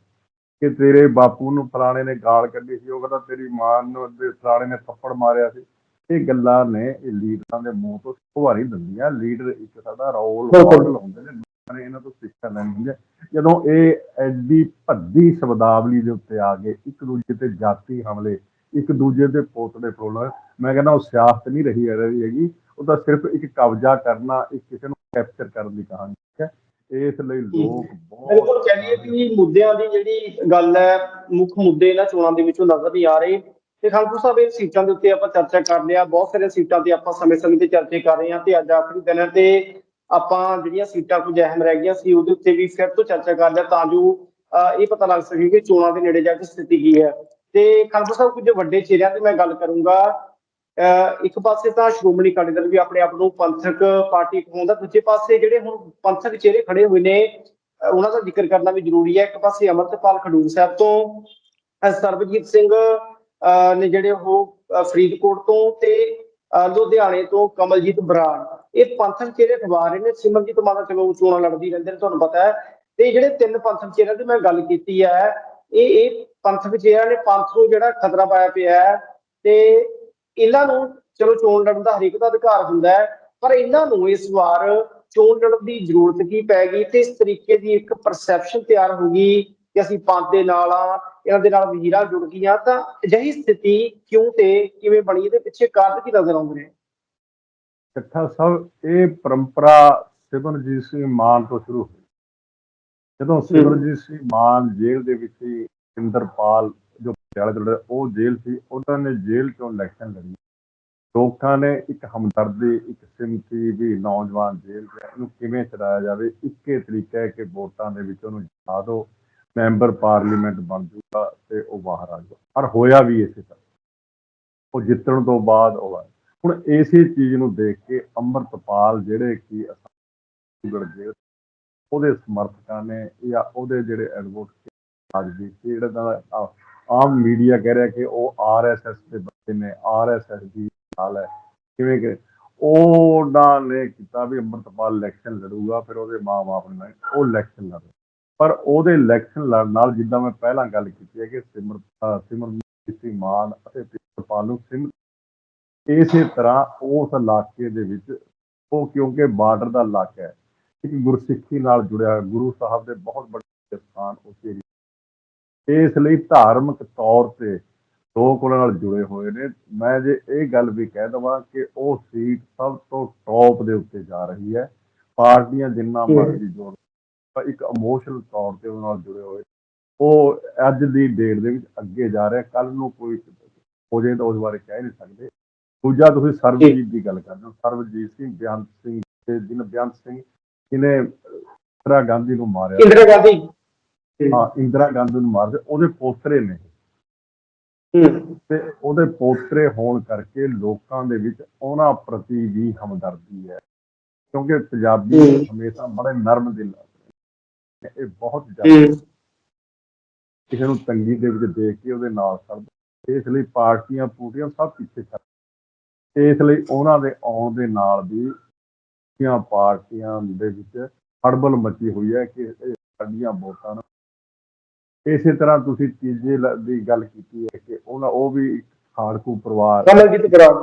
ਕਿ ਤੇਰੇ ਬਾਪੂ ਨੂੰ ਫਲਾਣੇ ਨੇ ਗਾਲ ਕੱਢੀ ਸੀ ਉਹ ਕਹਿੰਦਾ ਤੇਰੀ ਮਾਂ ਨੂੰ ਤੇ ਫਲਾਣੇ ਨੇ ਥੱਪੜ ਮਾਰਿਆ ਸੀ। ਇਹ ਗੱਲਾਂ ਨੇ ਇਹ ਲੀਡਰਾਂ ਦੇ ਮੂੰਹ ਤੋਂ ਸੁਭਾਰੀ ਦਿੰਦੀਆਂ। ਲੀਡਰ ਇੱਕ ਸਾਡਾ ਰੋਲ। ਮਾਡਲ ਹੁੰਦੇ ਨੇ ਨੇ ਇਹਨਾਂ ਤੋਂ ਸਿੱਖਿਆ ਲੈਣੀ ਹੁੰਦੀ ਹੈ। ਜਦੋਂ ਇਹ ਐਡੀ ਭੱਦੀ ਸ਼ਬਦਾਵਲੀ ਦੇ ਉੱਤੇ ਆ ਗਏ ਇੱਕ ਦੂਜੇ ਤੇ ਜਾਤੀ ਹਮਲੇ ਇੱਕ ਦੂਜੇ ਦੇ ਪੋਤੜੇ ਫਰੋਲ ਮੈਂ ਕਹਿੰਦਾ ਉਹ ਸਿਆਸਤ ਨਹੀਂ ਰਹੀ ਰਹੀ ਹੈਗੀ। ਉਹ ਤਾਂ ਸਿਰਫ ਇੱਕ ਕਬਜ਼ਾ ਕਰਨਾ ਇੱਕ ਕਿਸੇ ਨੂੰ ਕੈਪਚਰ ਕਰਨ ਦੀ ਕਹਾਣੀ। ਇਸ ਲਈ ਲੋਕ ਬਹੁਤ ਬਿਲਕੁਲ ਕਹਿੰਦੇ ਕਿ ਮੁੱਦਿਆਂ ਦੀ ਜਿਹੜੀ ਗੱਲ ਹੈ ਮੁੱਖ ਮੁੱਦੇ ਇਹਨਾਂ ਚੋਣਾਂ ਦੇ ਵਿੱਚੋਂ ਨਜ਼ਰ ਨਹੀਂ ਆ ਰਹੇ। ਤੇ ਖਾਲਪੁਰ ਸਾਹਿਬ ਇਹ ਸੀਟਾਂ ਦੇ ਉੱਤੇ ਆਪਾਂ ਚਰਚਾ ਕਰ ਲਿਆ। ਬਹੁਤ ਸਾਰੀਆਂ ਸੀਟਾਂ ਤੇ ਆਪਾਂ ਸਮੇਂ-ਸਮੇਂ ਤੇ ਚਰਚਾ ਕਰ ਰਹੇ ਹਾਂ ਤੇ ਅੱਜ ਆਖਰੀ ਦਿਨ ਹੈ ਤੇ ਆਪਾਂ ਜਿਹੜੀਆਂ ਸੀਟਾਂ ਕੁਝ ਅਹਿਮ ਰਹਿ ਗਈਆਂ ਸੀ ਉਹਦੇ ਉੱਤੇ ਵੀ ਫਿਰ ਤੋਂ ਚਰਚਾ ਕਰ ਲਿਆ ਤਾਂ ਜੋ ਇਹ ਪਤਾ ਲੱਗ ਸਕੇ ਕਿ ਚੋਣਾਂ ਦੇ ਨੇੜੇ ਜਾ ਕੇ ਸਥਿਤੀ ਕੀ ਹੈ। ਤੇ ਖਾਲਪੁਰ ਸਾਹਿਬ ਕੁਝ ਵੱਡੇ ਚਿਹਰਿਆਂ ਦੀ ਮੈਂ ਗੱਲ ਕਰੂੰਗਾ। ਇੱਕ ਪਾਸੇ ਤਾਂ ਸ਼੍ਰੋਮਣੀ ਅਕਾਲੀ ਦਲ ਵੀ ਆਪਣੇ ਆਪ ਨੂੰ ਪੰਥਕ ਪਾਰਟੀ ਕਹਾਉਂਦਾ ਦੂਜੇ ਪਾਸੇ ਜਿਹੜੇ ਹੁਣ ਪੰਥਕ ਚਿਹਰੇ ਖੜੇ ਹੋਏ ਨੇ ਉਹਨਾਂ ਦਾ ਜ਼ਿਕਰ ਕਰਨਾ ਵੀ ਜ਼ਰੂਰੀ ਹੈ। ਇੱਕ ਪਾਸੇ ਅਮਰਤਪਾਲ ਖਡੂਰ ਸਾਹਿਬ ਤੋਂ ਸਰਬਜੀਤ ਸਿੰਘ ਨੇ ਜਿਹੜੇ ਉਹ ਫਰੀਦਕੋਟ ਤੋਂ ਤੇ ਲੁਧਿਆਣੇ ਤੋਂ ਕਮਲਜੀਤ ਬਰਾੜ। ਇਹ ਪੰਥਕ ਚਿਹਰੇ ਖਵਾ ਰਹੇ ਨੇ। ਸਿਮਰਜੀਤ ਮਾਨ ਚਲੋ ਚੋਣਾਂ ਲੜਦੀ ਰਹਿੰਦੇ ਨੇ, ਤੁਹਾਨੂੰ ਪਤਾ ਹੈ। ਤੇ ਜਿਹੜੇ ਤਿੰਨ ਪੰਥਕ ਚਿਹਰਿਆਂ ਦੀ ਮੈਂ ਗੱਲ ਕੀਤੀ ਹੈ, ਇਹ ਇਹ ਪੰਥਕ ਚਿਹਰਿਆਂ ਨੇ ਪੰਥ ਨੂੰ ਜਿਹੜਾ ਖਤਰਾ ਪਾਇਆ ਪਿਆ ਹੈ ਤੇ ਇਹਨਾਂ ਨੂੰ ਚਲੋ ਚੋਣ ਲੜਨ ਦਾ ਹਰੇਕ ਦਾ ਅਧਿਕਾਰ ਹੁੰਦਾ ਹੈ ਪਰ ਇਹਨਾਂ ਨੂੰ ਇਸ ਵਾਰ ਚੋਣ ਲੜਨ ਦੀ ਜ਼ਰੂਰਤ ਕੀ ਪੈ ਗਈ ਤੇ ਇਸ ਤਰੀਕੇ ਦੀ ਇੱਕ ਪਰਸੈਪਸ਼ਨ ਤਿਆਰ ਹੋ ਗਈ ਕਿ ਅਸੀਂ ਪੰਥ ਦੇ ਨਾਲ ਆ ਇਹਨਾਂ ਦੇ ਨਾਲ ਵਜ਼ੀਰਾਂ ਜੁੜ ਗਈਆਂ ਤਾਂ ਅਜਿਹੀ ਸਥਿਤੀ ਕਿਉਂ ਤੇ ਕਿਵੇਂ ਬਣੀ ਇਹਦੇ ਪਿੱਛੇ ਕਾਰਨ ਕੀ ਨਜ਼ਰ ਆਉਂਦੇ ਨੇ? ਇਕੱਠਾ ਸਭ ਇਹ ਪਰੰਪਰਾ ਸਿਮਰਜੀਤ ਸਿੰਘ ਮਾਨ ਤੋਂ ਸ਼ੁਰੂ ਹੋਈ। ਜਦੋਂ ਸਿਮਰਜੀਤ ਸਿੰਘ ਮਾਨ ਜੇਲ੍ਹ ਦੇ ਵਿੱਚ ਇੰਦਰਪਾਲ ਪਟਿਆਲੇ ਤੋਂ ਉਹ ਜੇਲ੍ਹ ਸੀ, ਉਹਨਾਂ ਨੇ ਜੇਲ੍ਹ ਚੋਂ ਇਲੈਕਸ਼ਨ ਲੜੀ। ਲੋਕਾਂ ਨੇ ਇੱਕ ਹਮਦਰਦੀ, ਇੱਕ ਸਿੰਪਥੀ ਵੀ ਨੌਜਵਾਨ ਜੇਲ੍ਹ 'ਚ ਇਹਨੂੰ ਕਿਵੇਂ ਚਲਾਇਆ ਜਾਵੇ, ਇੱਕੇ ਤਰੀਕਾ ਹੈ ਕਿ ਵੋਟਾਂ ਦੇ ਵਿੱਚ ਉਹਨੂੰ ਜਿਤਾ ਦਿਓ ਮੈਂਬਰ ਪਾਰਲੀਮੈਂਟ ਬਣ ਜਾਊਗਾ ਤੇ ਉਹ ਬਾਹਰ ਆ ਜਾਊਗਾ ਔਰ ਹੋਇਆ ਵੀ ਇਸੇ ਤਰ੍ਹਾਂ। ਉਹ ਜਿੱਤਣ ਤੋਂ ਬਾਅਦ ਉਹ ਆਇਆ। ਹੁਣ ਇਸੇ ਚੀਜ਼ ਨੂੰ ਦੇਖ ਕੇ ਅੰਮ੍ਰਿਤਪਾਲ ਜਿਹੜੇ ਕਿ ਅਸਾਂ ਉਹਦੇ ਸਮਰਥਕਾਂ ਨੇ ਜਾਂ ਉਹਦੇ ਜਿਹੜੇ ਐਡਵੋਕੇਟ ਅੱਜ ਦੀ ਜਿਹੜਾ ਦਾ ਆਮ ਮੀਡੀਆ ਕਹਿ ਰਿਹਾ ਕਿ ਉਹ ਆਰਐਸਐਸ ਦੇ ਬੱਚੇ ਨੇ ਆਰਐਸਐਸ ਦੀ ਨਾਲ ਹੈ। ਕਿਵੇਂ ਕਿ ਉਹਨਾਂ ਨੇ ਕੀਤਾ ਵੀ ਅੰਮ੍ਰਿਤਪਾਲ ਇਲੈਕਸ਼ਨ ਲੜੂਗਾ, ਫਿਰ ਉਹਦੇ ਮਾਂ-ਬਾਪ ਨੇ ਉਹ ਇਲੈਕਸ਼ਨ ਲੜੇ ਪਰ ਉਹਦੇ ਇਲੈਕਸ਼ਨ ਲੜਨ ਨਾਲ ਜਿੱਦਾਂ ਮੈਂ ਪਹਿਲਾਂ ਗੱਲ ਕੀਤੀ ਹੈ ਕਿ ਸਿਮਰ ਅਹ ਸਿਮਰਜੀਤ ਸਿੰਘ ਮਾਨ ਅਤੇ ਅੰਮ੍ਰਿਤਪਾਲ ਨੂੰ ਸਿਮ, ਇਸੇ ਤਰ੍ਹਾਂ ਉਸ ਇਲਾਕੇ ਦੇ ਵਿੱਚ, ਉਹ ਕਿਉਂਕਿ ਬਾਰਡਰ ਦਾ ਇਲਾਕਾ ਹੈ, ਇੱਕ ਗੁਰਸਿੱਖੀ ਨਾਲ ਜੁੜਿਆ ਗੁਰੂ ਸਾਹਿਬ ਦੇ ਬਹੁਤ ਵੱਡੇ ਸਥਾਨ ਉਸ ਏਰੀਏ ਇਸ ਲਈ ਧਾਰਮਿਕ ਤੌਰ ਤੇ ਲੋਕ ਉਹਨਾਂ ਨਾਲ ਜੁੜੇ ਹੋਏ ਨੇ। ਮੈਂ ਜੇ ਇਹ ਗੱਲ ਵੀ ਕਹਿ ਦਵਾਂ ਕਿ ਉਹ ਸੀਟ ਸਭ ਤੋਂ ਟੌਪ ਦੇ ਉੱਤੇ ਜਾ ਰਹੀ ਹੈ। ਪਾਰਟੀਆਂ ਜਿੰਨਾ। ਮਰਜ਼ੀ ਜੋੜ ਪਰ ਇੱਕ ਇਮੋਸ਼ਨਲ ਤੌਰ ਤੇ ਉਹਨਾਂ ਨਾਲ ਜੁੜੇ ਹੋਏ। ਉਹ ਅੱਜ ਦੀ ਡੇਟ ਦੇ ਵਿੱਚ ਅੱਗੇ ਜਾ ਰਿਹਾ। ਕੱਲ ਨੂੰ ਕੋਈ ਹੋ ਜਾਏ ਤਾਂ ਉਸ ਬਾਰੇ ਕਹਿ ਨਹੀਂ ਸਕਦੇ। ਦੂਜਾ ਤੁਸੀਂ ਸਰਬਜੀਤ ਦੀ ਗੱਲ ਕਰਦੇ ਹੋ। ਸਰਬਜੀਤ ਸਿੰਘ ਬਿਆਨ ਸਿੰਘ ਜਿਹਨੇ ਬਿਆਨ ਸਿੰਘ ਜਿਹਨੇ ਇੰਦਰਾ ਗਾਂਧੀ ਨੂੰ ਮਾਰਿਆ? ਇੰਦਰਾ ਗਾਂਧੀ। ਹਾਂ। ਇੰਦਰਾ ਗਾਂਧੀ ਨੂੰ ਮਾਰਦੇ ਉਹਦੇ ਪੋਸਟਰੇ ਨੇ। ਤੇ ਉਹਦੇ ਪੋਤਰੇ ਹੋਣ ਕਰਕੇ ਲੋਕਾਂ ਦੇ ਵਿੱਚ ਉਹਨਾਂ ਪ੍ਰਤੀ ਵੀ ਹਮਦਰਦੀ ਹੈ। ਕਿਉਂਕਿ ਪੰਜਾਬੀ। ਹਮੇਸ਼ਾ ਬੜੇ ਨਰਮ ਦਿਲ। ਇਹ ਬਹੁਤ ਜ਼ਿਆਦਾ ਕਿਸੇ ਨੂੰ ਤੰਗੀ ਦੇ ਵਿੱਚ ਦੇਖ ਕੇ ਉਹਦੇ ਨਾਲ ਖੜਦੇ ਇਸ ਲਈ ਪਾਰਟੀਆਂ ਪੂਟੀਆਂ ਸਭ ਪਿੱਛੇ ਛੱਡ ਇਸ ਲਈ ਉਹਨਾਂ ਦੇ ਆਉਣ ਦੇ ਨਾਲ ਵੀ ਪਾਰਟੀਆਂ ਦੇ ਵਿੱਚ ਹੜਬਲ ਮਚੀ ਹੋਈ ਹੈ ਕਿ ਸਾਡੀਆਂ ਵੋਟਾਂ ਨੂੰ ਇਸੇ ਤਰ੍ਹਾਂ ਤੁਸੀਂ ਤੀਜੇ ਲ- ਦੀ ਗੱਲ ਕੀਤੀ ਹੈ ਕਿ ਉਹਨਾਂ ਉਹ ਵੀ ਇੱਕ ਖਾੜਕੂ ਪਰਿਵਾਰ ਕਮਲਜੀਤ ਬਰਾੜ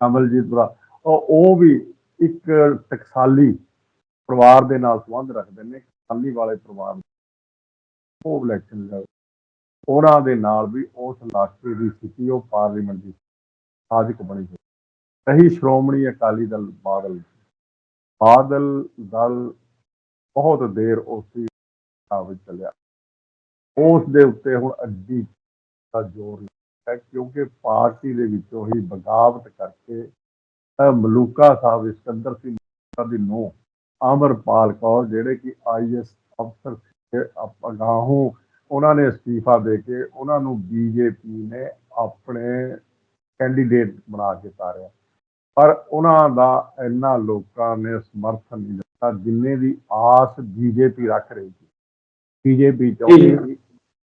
ਕਮਲਜੀਤ ਬਰਾ ਉਹ ਉਹ ਵੀ ਇੱਕ ਟਕਸਾਲੀ ਪਰਿਵਾਰ ਦੇ ਨਾਲ ਸੰਬੰਧ ਰੱਖਦੇ ਨੇ ਟਕਸਾਲੀ ਵਾਲੇ ਪਰਿਵਾਰ ਉਹ ਇਲੈਕਸ਼ਨ ਲੜ ਉਹਨਾਂ ਦੇ ਨਾਲ ਵੀ ਉਸ ਇਲਾਕੇ ਦੀ ਸਥਿਤੀ ਉਹ ਪਾਰਲੀਮੈਂਟ ਦੀ ਸਾਜ਼ਿਕ ਬਣੀ ਹੋਈ ਰਹੀ ਸ਼੍ਰੋਮਣੀ ਅਕਾਲੀ ਦਲ ਬਾਦਲ ਬਾਦਲ ਦਲ ਬਹੁਤ ਦੇਰ ਉਸ ਸੱਤਾ ਵਿੱਚ ਚੱਲਿਆ। ਉਸ ਦੇ ਉੱਤੇ ਹੁਣ ਅੱਡੀ ਦਾ ਜ਼ੋਰ ਹੈ, ਕਿਉਂਕਿ ਪਾਰਟੀ ਦੇ ਵਿੱਚੋਂ ਹੀ ਬਗਾਵਤ ਕਰਕੇ ਮਲੂਕਾ ਸਾਹਿਬ ਇਸਕੰਦਰ ਸਿੰਘ ਦੀ ਨੂੰ ਅਮਰਪਾਲ ਕੌਰ, ਜਿਹੜੇ ਕਿ ਆਈਐਸ ਅਫਸਰ ਸੀ ਅਗਾਹੋਂ ਉਹਨਾਂ ਨੇ ਅਸਤੀਫਾ ਦੇ ਕੇ ਉਹਨਾਂ ਨੂੰ ਬੀਜੇਪੀ ਨੇ ਆਪਣੇ ਕੈਂਡੀਡੇਟ ਬਣਾ ਕੇ ਤਾਰਿਆ। ਪਰ ਉਹਨਾਂ ਦਾ ਇੰਨਾ ਲੋਕਾਂ ਨੇ ਸਮਰਥਨ ਨਹੀਂ ਦਿੱਤਾ ਜਿੰਨੇ ਦੀ ਆਸ ਬੀਜੇਪੀ ਰੱਖ ਰਹੀ ਸੀ। ਬੀਜੇਪੀ ਚਾਹੁੰਦੀ ਸੀ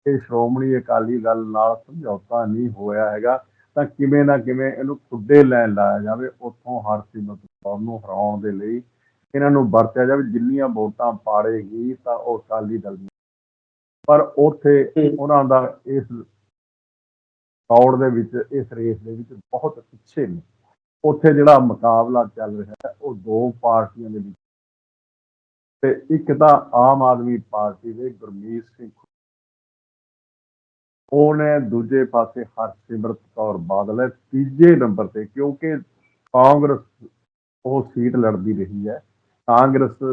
ਕਿ ਸ਼੍ਰੋਮਣੀ ਅਕਾਲੀ ਦਲ ਨਾਲ ਸਮਝੌਤਾ ਨਹੀਂ ਹੋਇਆ ਹੈਗਾ ਤਾਂ ਕਿਵੇਂ ਨਾ ਕਿਵੇਂ ਇਹਨੂੰ ਖੁੱਡੇ ਲੈਣ ਲਾਇਆ ਜਾਵੇ ਉੱਥੋਂ ਹਰਸਿਮਰਤ ਕੌਰ ਨੂੰ ਹਰਾਉਣ ਦੇ ਲਈ ਇਹਨਾਂ ਨੂੰ ਵਰਤਿਆ ਜਾਵੇ ਜਿੰਨੀਆਂ ਵੋਟਾਂ ਪਾੜੇਗੀ ਤਾਂ ਉਹ ਅਕਾਲੀ ਦਲ ਪਰ ਉੱਥੇ ਉਹਨਾਂ ਦਾ ਇਸ ਦੌੜ ਦੇ ਵਿੱਚ ਇਸ ਰੇਸ ਦੇ ਵਿੱਚ ਬਹੁਤ ਪਿੱਛੇ ਨੇ। ਉੱਥੇ ਜਿਹੜਾ ਮੁਕਾਬਲਾ ਚੱਲ ਰਿਹਾ ਹੈ ਉਹ ਦੋ ਪਾਰਟੀਆਂ ਦੇ ਵਿੱਚ। ਤੇ ਇੱਕ ਤਾਂ ਆਮ ਆਦਮੀ ਪਾਰਟੀ ਦੇ ਗੁਰਮੀਤ ਸਿੰਘ ਉਹਨੇ ਦੂਜੇ ਪਾਸੇ ਹਰਸਿਮਰਤ ਕੌਰ ਬਾਦਲ ਹੈ, ਤੀਜੇ ਨੰਬਰ ਤੇ, ਕਿਉਂਕਿ ਕਾਂਗਰਸ ਉਹ ਸੀਟ ਲੜਦੀ ਰਹੀ ਹੈ। ਕਾਂਗਰਸ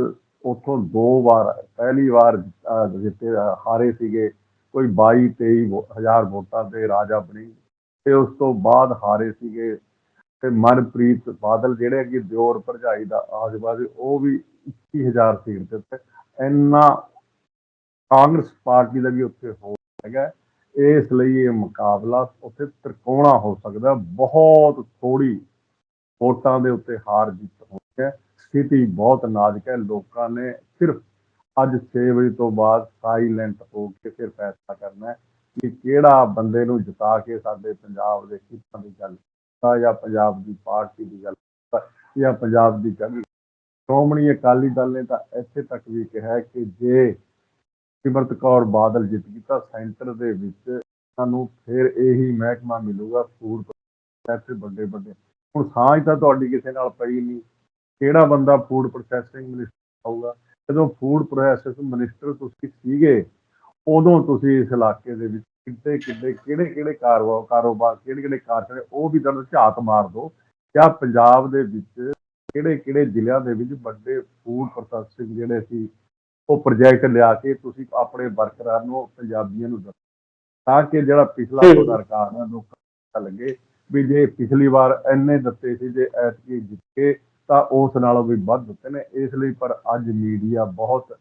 ਉੱਥੋਂ ਦੋ ਵਾਰ, ਪਹਿਲੀ ਵਾਰ ਜਿੱਤੇ, ਹਾਰੇ ਸੀਗੇ। ਕੋਈ 22 23 ਵੋ- ਹਜ਼ਾਰ ਵੋਟਾਂ ਤੇ ਰਾਜਾ ਬਣੀ ਤੇ ਉਸ ਤੋਂ ਬਾਅਦ ਹਾਰੇ ਸੀਗੇ। ਤੇ ਮਨਪ੍ਰੀਤ ਬਾਦਲ ਜਿਹੜੇ ਕਿ ਦਿਓਰ ਭਰਜਾਈ ਦਾ ਆਜਬਾਜ਼ ਉਹ ਵੀ 21000 ਸੀਟ ਤੇ ਇੰਨਾ ਕਾਂਗਰਸ ਪਾਰਟੀ ਦਾ ਵੀ ਉੱਥੇ ਹੋ ਹੈਗਾ। ਇਸ ਲਈ ਇਹ ਮੁਕਾਬਲਾ ਉੱਥੇ ਤ੍ਰਿਕੋਣਾ ਹੋ ਸਕਦਾ ਬਹੁਤ ਥੋੜੀ ਵੋਟਾਂ ਦੇ ਉੱਤੇ ਹਾਰ ਜਿੱਤ ਹੋਈ ਹੈ। ਸਥਿਤੀ ਬਹੁਤ ਨਾਜ਼ੁਕ ਹੈ। ਲੋਕਾਂ ਨੇ ਸਿਰਫ ਅੱਜ 6 ਵਜੇ ਤੋਂ ਬਾਅਦ ਸਾਈਲੈਂਟ ਹੋ ਕੇ ਫਿਰ ਫੈਸਲਾ ਕਰਨਾ ਹੈ ਕਿ ਕਿਹੜਾ ਬੰਦੇ ਨੂੰ ਜਿਤਾ ਕੇ ਸਾਡੇ ਪੰਜਾਬ ਦੇ ਹਿੱਤਾਂ ਦੀ ਗੱਲ ਕਰਦਾ ਜਾਂ ਪੰਜਾਬ ਦੀ ਪਾਰਟੀ ਦੀ ਗੱਲ ਜਾਂ ਪੰਜਾਬ ਦੀ ਗੱਲ। ਸ਼੍ਰੋਮਣੀ ਅਕਾਲੀ ਦਲ ਨੇ ਤਾਂ ਇੱਥੇ ਤੱਕ ਵੀ ਕਿਹਾ ਕਿ ਜੇ ਸਿਮਰਤ ਕੌਰ ਬਾਦਲ ਜਿੱਤ ਕੀਤਾ, ਸੈਂਟਰ ਦੇ ਵਿੱਚ ਸਾਨੂੰ ਫਿਰ ਇਹੀ ਮਹਿਕਮਾ ਮਿਲੂਗਾ ਫੂਡ ਪ੍ਰੋਸੈਸ ਵੱਡੇ ਵੱਡੇ। ਹੁਣ ਸਾਂਝ ਤਾਂ ਤੁਹਾਡੀ ਕਿਸੇ ਨਾਲ ਪਈ ਨਹੀਂ। ਕਿਹੜਾ ਬੰਦਾ ਫੂਡ ਪ੍ਰੋਸੈਸਿੰਗ ਮਿਨਿਸਟਰ ਆਊਗਾ? ਜਦੋਂ ਫੂਡ ਪ੍ਰੋਸੈਸਿੰਗ ਮਿਨਿਸਟਰ ਤੁਸੀਂ ਸੀਗੇ, ਉਦੋਂ ਤੁਸੀਂ ਇਸ ਇਲਾਕੇ ਦੇ ਵਿੱਚ ਕਿੱਡੇ ਕਿੱਡੇ, ਕਿਹੜੇ ਕਿਹੜੇ ਕਾਰੋਬਾਰ ਕਾਰੋਬਾਰ, ਕਿਹੜੇ ਕਿਹੜੇ ਕਾਰਖਾਨੇ ਉਹ ਵੀ ਤੁਹਾਨੂੰ ਝਾਤ ਮਾਰ ਦਿਓ ਜਾਂ ਪੰਜਾਬ ਦੇ ਵਿੱਚ ਕਿਹੜੇ ਕਿਹੜੇ ਜ਼ਿਲ੍ਹਿਆਂ ਦੇ ਵਿੱਚ ਵੱਡੇ ਫੂਡ ਪ੍ਰੋਸੈਸਿੰਗ ਜਿਹੜੇ ਸੀ ਉਹ ਪ੍ਰੋਜੈਕਟ ਲਿਆ ਕੇ ਤੁਸੀਂ ਆਪਣੇ ਵਰਕਰਾਂ ਨੂੰ ਪੰਜਾਬੀਆਂ ਨੂੰ ਦੱਸੋ। ਤਾਂ ਕਿ ਜਿਹੜਾ ਪਿਛਲਾ ਰਿਕਾਰਡ ਹੈ ਲੋਕਾਂ ਨੂੰ ਲੱਗੇ ਵੀ ਜੇ ਪਿਛਲੀ ਵਾਰ ਇੰਨੇ ਦਿੱਤੇ ਸੀ ਜੇ ਐਤਕੀ ਜਿੱਤੇ ਤਾਂ ਉਸ ਨਾਲੋਂ ਵੀ ਵੱਧ ਦਿੱਤੇ ਨੇ। ਇਸ ਲਈ ਪਰ ਅੱਜ ਮੀਡੀਆ ਬਹੁਤ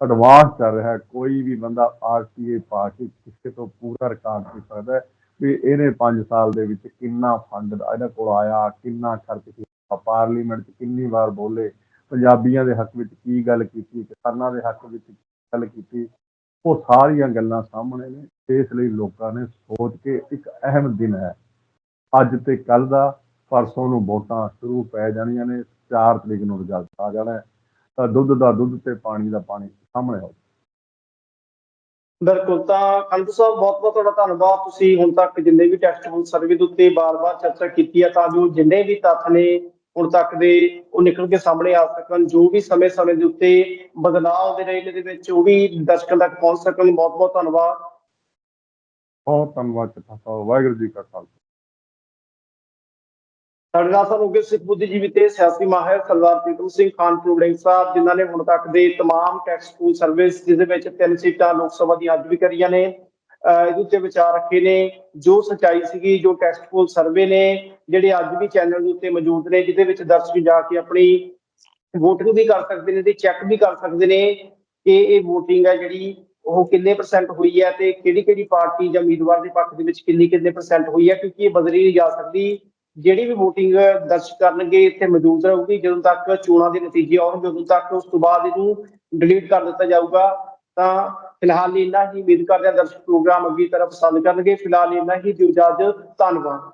ਐਡਵਾਂਸ ਕਰ ਰਿਹਾ ਹੈ। ਕੋਈ ਵੀ ਬੰਦਾ ਆਰਟੀਏ ਪਾ ਕੇ ਕਿਸੇ ਤੋਂ ਪੂਰਾ ਰਿਕਾਰਡ ਦੇ ਸਕਦਾ ਵੀ ਇਹਨੇ 5 ਸਾਲ ਦੇ ਵਿੱਚ ਕਿੰਨਾ ਫੰਡ ਇਹਨਾਂ ਕੋਲ ਆਇਆ ਕਿੰਨਾ ਖਰਚ ਕੀਤਾ ਪਾਰਲੀਮੈਂਟ 'ਚ ਕਿੰਨੀ ਵਾਰ ਬੋਲੇ ਪੰਜਾਬੀਆਂ ਦੇ ਹੱਕ ਵਿੱਚ ਕੀ ਗੱਲ ਕੀਤੀ, ਕਿਸਾਨਾਂ ਦੇ ਹੱਕ ਵਿੱਚ ਕੀ ਗੱਲ ਕੀਤੀ, ਉਹ ਸਾਰੀਆਂ ਗੱਲਾਂ ਸਾਹਮਣੇ ਨੇ। ਇਸ ਲਈ ਲੋਕਾਂ ਨੇ ਸੋਚ ਕੇ ਇੱਕ ਅਹਿਮ ਦਿਨ ਹੈ। ਅੱਜ ਤੇ ਕੱਲ ਦਾ, ਪਰਸੋਂ ਨੂੰ ਵੋਟਾਂ ਸ਼ੁਰੂ ਪੈ ਜਾਣੀਆਂ ਨੇ 4 ਤਰੀਕ ਨੂੰ ਰਿਜ਼ਲਟ ਆ ਜਾਣਾ ਤਾਂ ਦੁੱਧ ਦਾ ਦੁੱਧ ਤੇ ਪਾਣੀ ਦਾ ਪਾਣੀ ਸਾਹਮਣੇ ਹੋ ਬਿਲਕੁਲ, ਤਾਂ ਖੰਡੂ ਸਾਹਿਬ, ਬਹੁਤ ਬਹੁਤ ਤੁਹਾਡਾ ਧੰਨਵਾਦ। ਤੁਸੀਂ ਹੁਣ ਤੱਕ ਜਿੰਨੇ ਵੀ ਟੈਸਟਬਲ ਸਰਵੇ ਦੇ ਉੱਤੇ ਬਾਰ-ਬਾਰ ਚਰਚਾ ਕੀਤੀ ਹੈ ਤਾਂ ਜੋ ਜਿੰਨੇ ਵੀ ਤੱਥ ਨੇ ਹੁਣ ਤੱਕ ਦੇ ਉਹ ਨਿਕਲ ਕੇ ਸਾਹਮਣੇ ਆ ਸਕਣ ਜੋ ਵੀ ਸਮੇਂ-ਸਮੇਂ ਦੇ ਉੱਤੇ ਬਦਲਾਅ ਆਉਂਦੇ ਰਹੇ ਨੇ ਦੇ ਵਿੱਚ ਉਹ ਵੀ ਦਰਸ਼ਕਾਂ ਤੱਕ ਪਹੁੰਚ ਸਕਣ ਬਹੁਤ ਬਹੁਤ ਧੰਨਵਾਦ ਬਹੁਤ ਧੰਨਵਾਦ ਚਿੱਠਾ ਸਾਹਿਬ ਵਾਹਿਗੁਰੂ ਜੀ ਕਾ ਖਾਲਸਾ ਸਾਡੇ ਨਾਲ ਸਾਨੂੰ ਅੱਗੇ ਸਿੱਖ ਬੁੱਧੀਜੀਵੀ ਤੇ ਸਿਆਸੀ ਮਾਹਿਰ ਸਰਦਾਰ ਪ੍ਰੀਤਮ ਸਿੰਘ ਖਾਨਪੁਰ ਵੜਿੰਗ ਸਾਹਿਬ ਜਿਨ੍ਹਾਂ ਨੇ ਹੁਣ ਤੱਕ ਦੇ तमाम ਟੈਕਸ ਸਕੂਲ ਸਰਵਿਸ ਜਿਹਦੇ ਵਿੱਚ ਤਿੰਨ ਸੀਟਾਂ ਲੋਕ ਸਭਾ ਦੀਆਂ ਅੱਜ ਵੀ ਕਰੀਆਂ ਨੇ ਅਹ ਇਹਦੇ ਉੱਤੇ ਵਿਚਾਰ ਰੱਖੇ ਨੇ, ਜੋ ਸਚਾਈ ਸੀਗੀ, ਜੋ ਟੈਕਸ ਸਕੂਲ ਸਰਵੇ ਨੇ, ਜਿਹੜੇ ਅੱਜ ਵੀ ਚੈਨਲ ਦੇ ਉੱਤੇ ਮੌਜੂਦ ਨੇ, ਜਿਹਦੇ ਵਿੱਚ ਦਰਸ਼ਕ ਜਾ ਕੇ ਆਪਣੀ VOTING ਵੀ ਕਰ ਸਕਦੇ ਨੇ ਤੇ ਚੈੱਕ ਵੀ ਕਰ ਸਕਦੇ ਨੇ ਕਿ ਇਹ VOTING ਹੈ ਜਿਹੜੀ, ਉਹ ਕਿੰਨੇ ਪਰਸੈਂਟ ਹੋਈ ਹੈ ਤੇ ਕਿਹੜੀ ਕਿਹੜੀ ਪਾਰਟੀ ਜਾਂ ਉਮੀਦਵਾਰ ਦੇ ਪੱਖ ਦੇ ਵਿੱਚ ਕਿੰਨੀ ਕਿੰਨੇ ਪਰਸੈਂਟ ਹੋਈ ਹੈ, ਕਿਉਂਕਿ ਇਹ ਬਦਲੀ ਨਹੀਂ ਜਾ ਸਕਦੀ। ਜਿਹੜੀ ਵੀ VOTING ਦਰਸ਼ਕ ਕਰਨਗੇ, ਇੱਥੇ ਮੌਜੂਦ ਰਹੂਗੀ, ਜਦੋਂ ਤੱਕ ਚੋਣਾਂ ਦੇ ਨਤੀਜੇ ਆਉਣਗੇ, ਉਦੋਂ ਤੱਕ ਉਸ ਤੋਂ ਬਾਅਦ ਇਹਨੂੰ ਡਿਲੀਟ ਕਰ ਦਿੱਤਾ ਜਾਊਗਾ। ਤਾਂ ਫਿਲਹਾਲ ਇੰਨਾ ਹੀ। ਉਮੀਦ ਕਰਦੇ ਹਾਂ ਦਰਸ਼ਕ ਪ੍ਰੋਗਰਾਮ ਅੱਗੇ ਤਰ੍ਹਾਂ ਪਸੰਦ ਕਰਨਗੇ। ਫਿਲਹਾਲ ਇੰਨਾ ਹੀ। ਦਿਓ ਇਜਾਜ਼ਤ। ਧੰਨਵਾਦ।